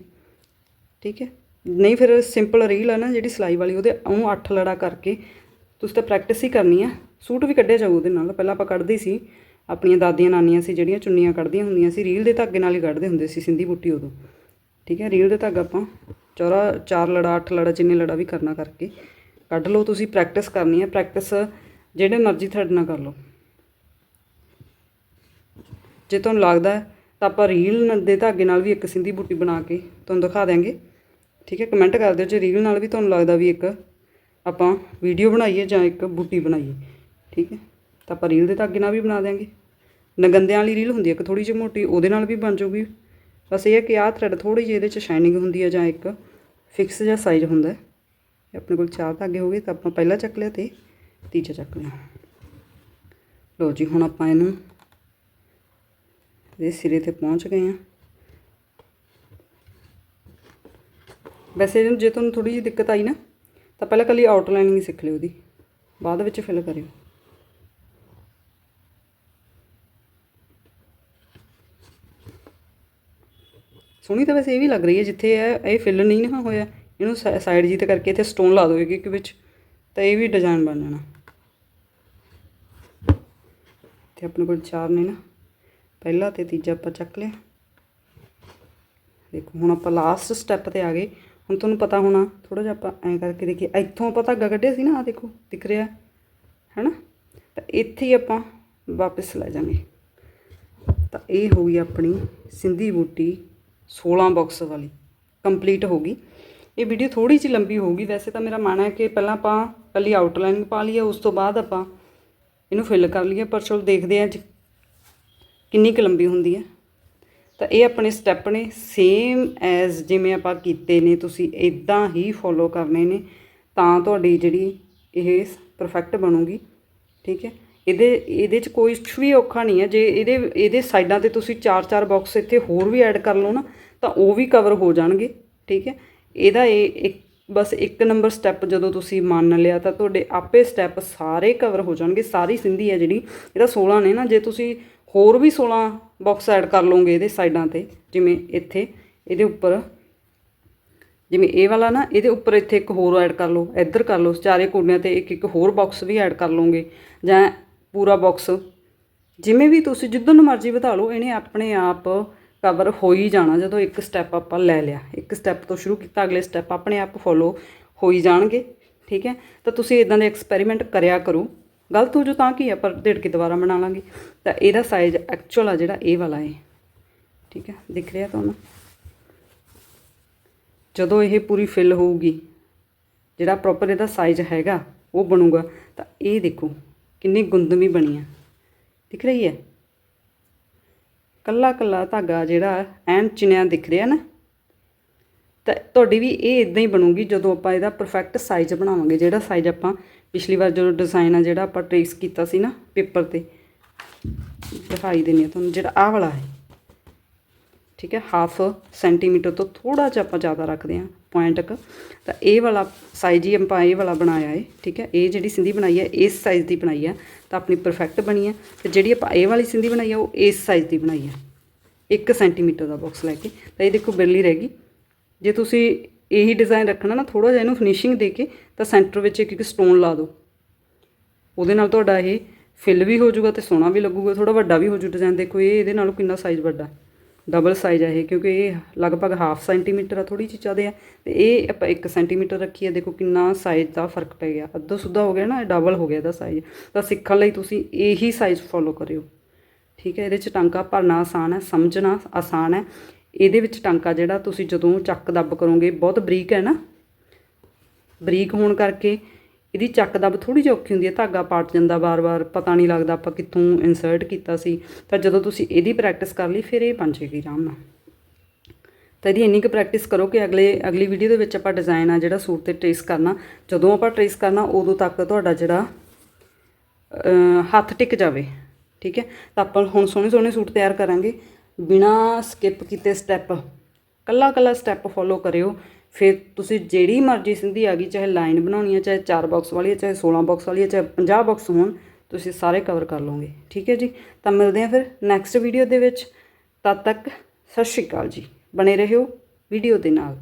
ਠੀਕ ਹੈ? ਨਹੀਂ, ਫਿਰ ਸਿੰਪਲ ਰੀਲ ਹੈ ਨਾ ਜਿਹੜੀ ਸਿਲਾਈ ਵਾਲੀ, ਉਹਦੇ ਉਹਨੂੰ 8 ਲੜਾ ਕਰਕੇ ਤੁਸੀਂ ਤਾਂ ਪ੍ਰੈਕਟਿਸ ਹੀ ਕਰਨੀ ਆ। ਸੂਟ ਵੀ ਕੱਢਿਆ ਜਾਊ ਉਹਦੇ ਨਾਲ। ਪਹਿਲਾਂ ਆਪਾਂ ਕੱਢਦੇ ਸੀ, ਆਪਣੀਆਂ ਦਾਦੀਆਂ ਨਾਨੀਆਂ ਸੀ ਜਿਹੜੀਆਂ ਚੁੰਨੀਆਂ ਕੱਢਦੀਆਂ ਹੁੰਦੀਆਂ ਸੀ ਰੀਲ ਦੇ ਧਾਗੇ ਨਾਲ ਹੀ ਕੱਢਦੇ ਹੁੰਦੇ ਸੀ ਸਿੰਧੀ ਬੁੱਟੀ ਉਦੋਂ। ਠੀਕ ਹੈ? ਰੀਲ ਦੇ ਧਾਗਾ ਆਪਾਂ ਚੌਰਾ, ਚਾਰ ਲੜਾ, ਅੱਠ ਲੜਾ, ਜਿੰਨੇ ਲੜਾ ਵੀ ਕਰਨਾ ਕਰਕੇ ਕੱਢ ਲਓ, ਤੁਸੀਂ ਪ੍ਰੈਕਟਿਸ ਕਰਨੀ ਹੈ ਪ੍ਰੈਕਟਿਸ ਜਿਹੜੇ ਮਰਜ਼ੀ ਤੁਹਾਡੇ ਨਾਲ ਕਰ ਲਓ। ਜੇ ਤੁਹਾਨੂੰ ਲੱਗਦਾ ਤਾਂ ਆਪਾਂ ਰੀਲ ਦੇ ਧਾਗੇ ਨਾਲ ਵੀ ਇੱਕ ਸਿੰਧੀ ਬੁੱਟੀ ਬਣਾ ਕੇ ਤੁਹਾਨੂੰ ਦਿਖਾ ਦਿਆਂਗੇ। ਠੀਕ ਹੈ ਕਮੈਂਟ ਕਰ ਦਿਓ ਜੇ ਰੀਲ ਨਾਲ ਵੀ ਤੁਹਾਨੂੰ ਲੱਗਦਾ ਵੀ ਇੱਕ ਆਪਾਂ ਵੀਡੀਓ ਬਣਾਈਏ ਜਾਂ ਇੱਕ ਬੂਟੀ ਬਣਾਈਏ, ਠੀਕ ਹੈ। ਤਾਂ ਆਪਾਂ ਰੀਲ ਦੇ ਧਾਗੇ ਨਾਲ ਵੀ ਬਣਾ ਦਿਆਂਗੇ। ਨਗੰਦਿਆਂ ਵਾਲੀ ਰੀਲ ਹੁੰਦੀ ਹੈ ਇੱਕ ਥੋੜੀ ਜਿਹੀ ਮੋਟੀ, ਉਹਦੇ ਨਾਲ ਵੀ ਬਣ ਜਾਊਗੀ। ਬਸ ਇਹ ਹੈ ਕਿ ਆਹ ਥਰੈਡ ਥੋੜੀ ਜਿਹੀ ਇਹਦੇ 'ਚ ਸ਼ਾਈਨਿੰਗ ਹੁੰਦੀ ਹੈ ਜਾਂ ਇੱਕ ਫਿਕਸ ਜਿਹਾ ਸਾਈਜ਼ ਹੁੰਦਾ ਹੈ। ਆਪਣੇ ਕੋਲ ਚਾਰ ਧਾਗੇ ਹੋ ਗਏ, ਤਾਂ ਆਪਾਂ ਪਹਿਲਾ ਚੱਕ ਲਿਆ ਤੇ ਤੀਜਾ ਚੱਕ ਲਿਆ। ਲਓ ਜੀ, ਹੁਣ ਆਪਾਂ ਇਹਨੂੰ ਇਹਦੇ ਸਿਰੇ ਤੇ ਪਹੁੰਚ ਗਏ ਹਾਂ। ਵੈਸੇ ਇਹਨੂੰ ਜੇ ਤੁਹਾਨੂੰ ਥੋੜੀ ਜਿਹੀ ਦਿੱਕਤ ਆਈ ਨਾ, ਤਾਂ ਪਹਿਲਾਂ ਕੱਲੀ ਆਊਟਲਾਈਨਿੰਗ ਸਿੱਖ ਲਿਓ ਉਹਦੀ ਬਾਅਦ ਵਿੱਚ ਫਿਲ ਕਰਿਓ। ਸੋਹਣੀ ਤਾਂ ਵੈਸੇ ਇਹ ਵੀ ਲੱਗ ਰਹੀ ਹੈ, ਜਿੱਥੇ ਇਹ ਇਹ ਫਿਲ ਨਹੀਂ ਨਾ ਹੋਇਆ, ਇਹਨੂੰ ਸਾਈਡ ਜੀ ਤੇ ਕਰਕੇ ਇੱਥੇ ਸਟੋਨ ਲਾ ਦਿਓ ਇੱਕ ਵਿੱਚ, ਤਾਂ ਇਹ ਵੀ ਡਿਜ਼ਾਈਨ ਬਣ ਜਾਣਾ। ਤੇ ਆਪਣੇ ਕੋਲ ਚਾਰ ਨੇ ਨਾ, ਪਹਿਲਾ ਤੇ ਤੀਜਾ ਆਪਾਂ ਚੱਕ ਲਿਆ। ਦੇਖੋ, ਹੁਣ ਆਪਾਂ ਲਾਸਟ ਸਟੈਪ ਤੇ ਆ ਗਏ। ਹੁਣ ਤੁਹਾਨੂੰ ਪਤਾ ਹੋਣਾ ਥੋੜਾ ਜਿਹਾ ਆਪਾਂ ਐਂ ਕਰਕੇ ਦੇਖੀਏ। ਇੱਥੋਂ ਆਪਾਂ ਧਾਗਾ ਕੱਢਿਆ ਸੀ ਨਾ ਆ ਦੇਖੋ, ਦਿਖ ਰਿਹਾ, ਹੈਨਾ? ਤਾਂ ਇੱਥੇ ਹੀ ਆਪਾਂ ਵਾਪਸ ਲੈ ਜਾਵਾਂਗੇ ਤਾਂ ਇਹ ਹੋ ਗਈ ਆਪਣੀ ਸਿੰਧੀ ਬੂਟੀ 16 ਬਾਕਸ ਵਾਲੀ। ਕੰਪਲੀਟ ਹੋ ਗਈ। ਇਹ ਵੀਡੀਓ ਥੋੜੀ ਜਿਹੀ ਲੰਬੀ ਹੋਊਗੀ ਵੈਸੇ ਤਾਂ ਮੇਰਾ ਮਨ ਹੈ ਕਿ ਪਹਿਲਾਂ ਆਪਾਂ ਕੱਲੀ ਆਊਟਲਾਈਨ ਪਾ ਲਈਏ ਉਸ ਤੋਂ ਬਾਅਦ ਆਪਾਂ ਇਹਨੂੰ ਫਿਲ ਕਰ ਲਈਏ, ਪਰ ਚਲੋ ਦੇਖਦੇ ਹਾਂ ਅੱਜ ਕਿੰਨੀ ਕੁ ਲੰਬੀ ਹੁੰਦੀ ਹੈ। ਤਾਂ ਇਹ ਆਪਣੇ ਸਟੈਪ ਨੇ ਸੇਮ ਐਜ਼ ਜਿਵੇਂ ਆਪਾਂ ਕੀਤੇ ਨੇ, ਤੁਸੀਂ ਇਦਾਂ ਹੀ ਫੋਲੋ ਕਰਨੇ ਨੇ, ਤਾਂ ਤੁਹਾਡੀ ਜਿਹੜੀ ਇਹ ਪਰਫੈਕਟ ਬਣੂਗੀ, ਠੀਕ ਹੈ? ਇਹਦੇ ਇਹਦੇ ਚ ਕੋਈ ਕੁਛ ਵੀ ਔਖਾ ਨਹੀਂ ਹੈ, ਜੇ ਇਹਦੇ ਇਹਦੇ ਸਾਈਡਾਂ ਤੇ ਤੁਸੀਂ ਚਾਰ ਚਾਰ ਬਾਕਸ ਇੱਥੇ ਹੋਰ ਵੀ ਐਡ ਕਰ ਲਓ ਨਾ, ਤਾਂ ਉਹ ਵੀ ਕਵਰ ਹੋ ਜਾਣਗੇ, ਠੀਕ ਹੈ? ਇਹਦਾ ਇਹ ਇੱਕ, ਬਸ ਇੱਕ ਨੰਬਰ ਸਟੈਪ ਜਦੋਂ ਤੁਸੀਂ ਮੰਨ ਲਿਆ, ਤਾਂ ਤੁਹਾਡੇ ਆਪੇ ਸਟੈਪ ਸਾਰੇ ਕਵਰ ਹੋ ਜਾਣਗੇ, ਸਾਰੀ ਸਿੰਧੀ ਹੈ ਜਿਹੜੀ, ਇਹਦਾ 16 ਨੇ ਨਾ, ਜੇ ਤੁਸੀਂ ਹੋਰ ਵੀ 16 ਬਾਕਸ ਐਡ ਕਰ ਲਓਗੇ ਇਹਦੇ ਸਾਈਡਾਂ ਤੇ, ਜਿਵੇਂ ਇੱਥੇ, ਇਹਦੇ ਉੱਪਰ। ਜਿਵੇਂ ਇਹ ਵਾਲਾ ਨਾ, ਇਹਦੇ ਉੱਪਰ ਇੱਥੇ ਇੱਕ ਹੋਰ ਐਡ ਕਰ ਲਓ, ਇੱਧਰ ਕਰ ਲਓ, ਚਾਰੇ ਕੋਨਿਆਂ ਤੇ ਇੱਕ ਇੱਕ ਹੋਰ ਬਾਕਸ ਵੀ ਐਡ ਕਰ ਲਓਗੇ ਜਾਂ ਪੂਰਾ ਬਾਕਸ ਜਿਵੇਂ ਵੀ ਤੁਸੀਂ ਜਿੱਧਰ ਮਰਜ਼ੀ ਵਧਾ ਲਓ, ਇਹਨੇ ਆਪਣੇ ਆਪ ਕਵਰ ਹੋ ਹੀ ਜਾਣਾ, ਜਦੋਂ ਇੱਕ ਸਟੈਪ ਆਪਾਂ ਲੈ ਲਿਆ। ਇੱਕ ਸਟੈਪ ਤੋਂ ਸ਼ੁਰੂ ਕੀਤਾ, ਅਗਲੇ ਸਟੈਪ ਆਪਣੇ ਆਪ ਫੋਲੋ ਹੋ ਹੀ ਜਾਣਗੇ, ਠੀਕ ਹੈ? ਤਾਂ ਤੁਸੀਂ ਇਦਾਂ ਦੇ ਐਕਸਪੈਰੀਮੈਂਟ ਕਰਿਆ ਕਰੋ। ਗਲਤ ਹੋ ਜੋ ਤਾਂ ਕੀ ਹੈ ਪਰ ਢੇੜ ਕੇ ਦੁਬਾਰਾ ਬਣਾ ਲਾਂਗੇ। ਤਾਂ ਇਹਦਾ ਸਾਈਜ਼ ਐਕਚੁਅਲ ਆ ਜਿਹੜਾ, ਇਹ ਵਾਲਾ ਹੈ ਠੀਕ ਹੈ ਦਿਖ ਰਿਹਾ ਤੁਹਾਨੂੰ? ਜਦੋਂ ਇਹ ਪੂਰੀ ਫਿਲ ਹੋਊਗੀ, ਜਿਹੜਾ ਪ੍ਰੋਪਰ ਇਹਦਾ ਸਾਈਜ਼ ਹੈਗਾ, ਉਹ ਬਣੂਗਾ। ਤਾਂ ਇਹ ਦੇਖੋ, ਕਿੰਨੀ ਗੁੰਦਮੀ ਬਣੀ ਆ। ਦਿਖ ਰਹੀ ਹੈ ਕੱਲਾ ਕੱਲਾ ਧਾਗਾ ਜਿਹੜਾ ਐਨ ਚਿਨਿਆ ਦਿਖ ਰਿਹਾ ਨਾ। ਤਾਂ ਤੁਹਾਡੀ ਵੀ ਇਹ ਇਦਾਂ ਹੀ ਬਣੂਗੀ ਜਦੋਂ ਆਪਾਂ ਇਹਦਾ ਪਰਫੈਕਟ ਸਾਈਜ਼ ਬਣਾਵਾਂਗੇ। ਜਿਹੜਾ ਸਾਈਜ਼ ਆਪਾਂ ਪਿਛਲੀ ਵਾਰ ਜਦੋਂ ਡਿਜ਼ਾਈਨ ਆ ਜਿਹੜਾ ਆਪਾਂ ਟ੍ਰੇਸ ਕੀਤਾ ਸੀ ਨਾ ਪੇਪਰ ਤੇ, ਦਿਖਾਈ ਦਿੰਨੀ ਆ ਤੁਹਾਨੂੰ, ਜਿਹੜਾ ਆਹ ਵਾਲਾ ਹੈ। ਠੀਕ ਹੈ ਹਾਫ ਸੈਂਟੀਮੀਟਰ ਤੋਂ ਥੋੜਾ ਜਿਹਾ ਆਪਾਂ ਜ਼ਿਆਦਾ ਰੱਖਦੇ ਹਾਂ ਪੁਆਇੰਟ ਕ। ਤਾਂ ਇਹ ਵਾਲਾ ਸਾਈਜ਼ ਹੀ ਆਪਾਂ ਇਹ ਵਾਲਾ ਬਣਾਇਆ ਹੈ, ਠੀਕ ਹੈ, ਇਹ ਜਿਹੜੀ ਸਿੰਧੀ ਬਣਾਈ ਹੈ, ਇਸ ਸਾਈਜ਼ ਦੀ ਬਣਾਈ ਹੈ, ਤਾਂ ਆਪਣੀ ਪਰਫੈਕਟ ਬਣੀ ਹੈ। ਤੇ ਜਿਹੜੀ ਆਪਾਂ ਇਹ ਵਾਲੀ ਸਿੰਧੀ ਬਣਾਈ ਹੈ, ਉਹ ਇਸ ਸਾਈਜ਼ ਦੀ ਬਣਾਈ ਹੈ। 1 ਸੈਂਟੀਮੀਟਰ ਦਾ ਬਾਕਸ ਲੈ ਕੇ। ਤਾਂ ਇਹ ਦੇਖੋ ਬਿਰਲੀ ਰਹਿ ਗਈ। ਜੇ ਤੁਸੀਂ ਇਹੀ ਡਿਜ਼ਾਈਨ ਰੱਖਣਾ ਨਾ ਥੋੜਾ ਜਿਹਾ ਇਹਨੂੰ ਫਿਨਿਸ਼ਿੰਗ ਦੇ ਕੇ ਤਾਂ ਸੈਂਟਰ ਵਿੱਚ ਇੱਕ ਇੱਕ ਸਟੋਨ ਲਾ ਦਿਓ। ਉਹਦੇ ਨਾਲ ਤੁਹਾਡਾ ਇਹ ਫਿਲ ਵੀ ਹੋ ਜਾਊਗਾ ਤੇ ਸੋਹਣਾ ਵੀ ਲੱਗੂਗਾ ਥੋੜਾ ਵੱਡਾ ਵੀ ਹੋ ਜੂ ਡਿਜ਼ਾਈਨ ਦੇਖੋ, ਇਹ ਇਹਦੇ ਨਾਲੋਂ ਕਿੰਨਾ ਸਾਈਜ਼ ਵੱਡਾ। ਡਬਲ ਸਾਈਜ਼ ਹੈ ਇਹ, ਕਿਉਂਕਿ ਇਹ ਲਗਭਗ ਹਾਫ ਸੈਂਟੀਮੀਟਰ ਆ ਥੋੜੀ ਜਿਹੀ ਜ਼ਿਆਦਾ ਆ। ਤੇ ਇਹ ਆਪਾਂ 1 ਸੈਂਟੀਮੀਟਰ ਰੱਖੀ ਹੈ ਦੇਖੋ ਕਿੰਨਾ ਸਾਈਜ਼ ਦਾ ਫ਼ਰਕ ਪੈ ਗਿਆ। ਅੱਧਾ ਸੁੱਧਾ ਹੋ ਗਿਆ ਨਾ ਡਬਲ ਹੋ ਗਿਆ ਇਹਦਾ ਸਾਈਜ਼ ਤਾਂ ਸਿੱਖਣ ਲਈ ਤੁਸੀਂ ਇਹੀ ਸਾਈਜ਼ ਫੋਲੋ ਕਰਿਓ। ਠੀਕ ਹੈ, ਇਹਦੇ ਚ ਟਾਂਕਾ ਭਰਨਾ ਆਸਾਨ ਹੈ, ਸਮਝਣਾ ਆਸਾਨ ਹੈ। ਇਹਦੇ ਵਿੱਚ ਟਾਂਕਾ ਜਿਹੜਾ ਤੁਸੀਂ ਜਦੋਂ ਚੱਕ ਦੱਬ ਕਰੋਗੇ, ਬਹੁਤ ਬਰੀਕ ਹੈ ਨਾ? ਬਰੀਕ ਹੋਣ ਕਰਕੇ ਇਹਦੀ ਚੱਕ ਦੱਬ ਥੋੜੀ ਜਿਹੀ ਔਖੀ ਹੁੰਦੀ ਹੈ, ਧਾਗਾ ਪਾਟ ਜਾਂਦਾ ਵਾਰ-ਵਾਰ, ਪਤਾ ਨਹੀਂ ਲੱਗਦਾ ਆਪਾਂ ਕਿੱਥੋਂ ਇਨਸਰਟ ਕੀਤਾ ਸੀ। ਤਾਂ ਜਦੋਂ ਤੁਸੀਂ ਇਹਦੀ ਪ੍ਰੈਕਟਿਸ ਕਰ ਲਈ, ਫਿਰ ਇਹ ਬਣ ਜਾਏਗੀ ਆਰਾਮ ਨਾਲ। ਤਾਂ ਇਹਦੀ ਇੰਨੀ ਕੁ ਪ੍ਰੈਕਟਿਸ ਕਰੋ ਕਿ ਅਗਲੇ, ਅਗਲੀ ਵੀਡੀਓ ਦੇ ਵਿੱਚ ਆਪਾਂ ਡਿਜ਼ਾਈਨ ਆ ਜਿਹੜਾ ਸੂਟ ਤੇ ਟ੍ਰੇਸ ਕਰਨਾ, ਜਦੋਂ ਆਪਾਂ ਟ੍ਰੇਸ ਕਰਨਾ, ਉਦੋਂ ਤੱਕ ਤੁਹਾਡਾ ਜਿਹੜਾ ਹੱਥ ਟਿਕ ਜਾਵੇ। ਠੀਕ ਹੈ? ਤਾਂ ਆਪਾਂ ਹੁਣ ਸੋਹਣੇ ਸੋਹਣੇ ਸੂਟ ਤਿਆਰ ਕਰਾਂਗੇ। ਬਿਨਾ ਸਕਿਪ ਕੀਤੇ ਸਟੈਪ ਕੱਲਾ ਕੱਲਾ ਸਟੈਪ ਫੋਲੋ ਕਰਿਓ। ਫਿਰ ਤੁਸੀਂ ਜਿਹੜੀ ਮਰਜ਼ੀ ਸਿੰਧੀ ਆ ਗਈ, ਚਾਹੇ ਲਾਈਨ ਬਣਾਉਣੀ ਹੈ ਚਾਹੇ 4 ਬਾਕਸ ਵਾਲੀ ਹੈ ਚਾਹੇ 16 ਬਾਕਸ ਵਾਲੀ ਹੈ ਚਾਹੇ 50 ਬਾਕਸ ਹੋਣ, ਤੁਸੀਂ ਸਾਰੇ ਕਵਰ ਕਰ ਲਓਗੇ। ਠੀਕ ਹੈ ਜੀ? ਤਾਂ ਮਿਲਦੇ ਹਾਂ ਫਿਰ ਨੈਕਸਟ ਵੀਡੀਓ ਦੇ ਵਿੱਚ। ਤਦ ਤੱਕ ਸਤਿ ਸ਼੍ਰੀ ਅਕਾਲ ਜੀ। ਬਣੇ ਰਹਿਓ ਵੀਡੀਓ ਦੇ ਨਾਲ।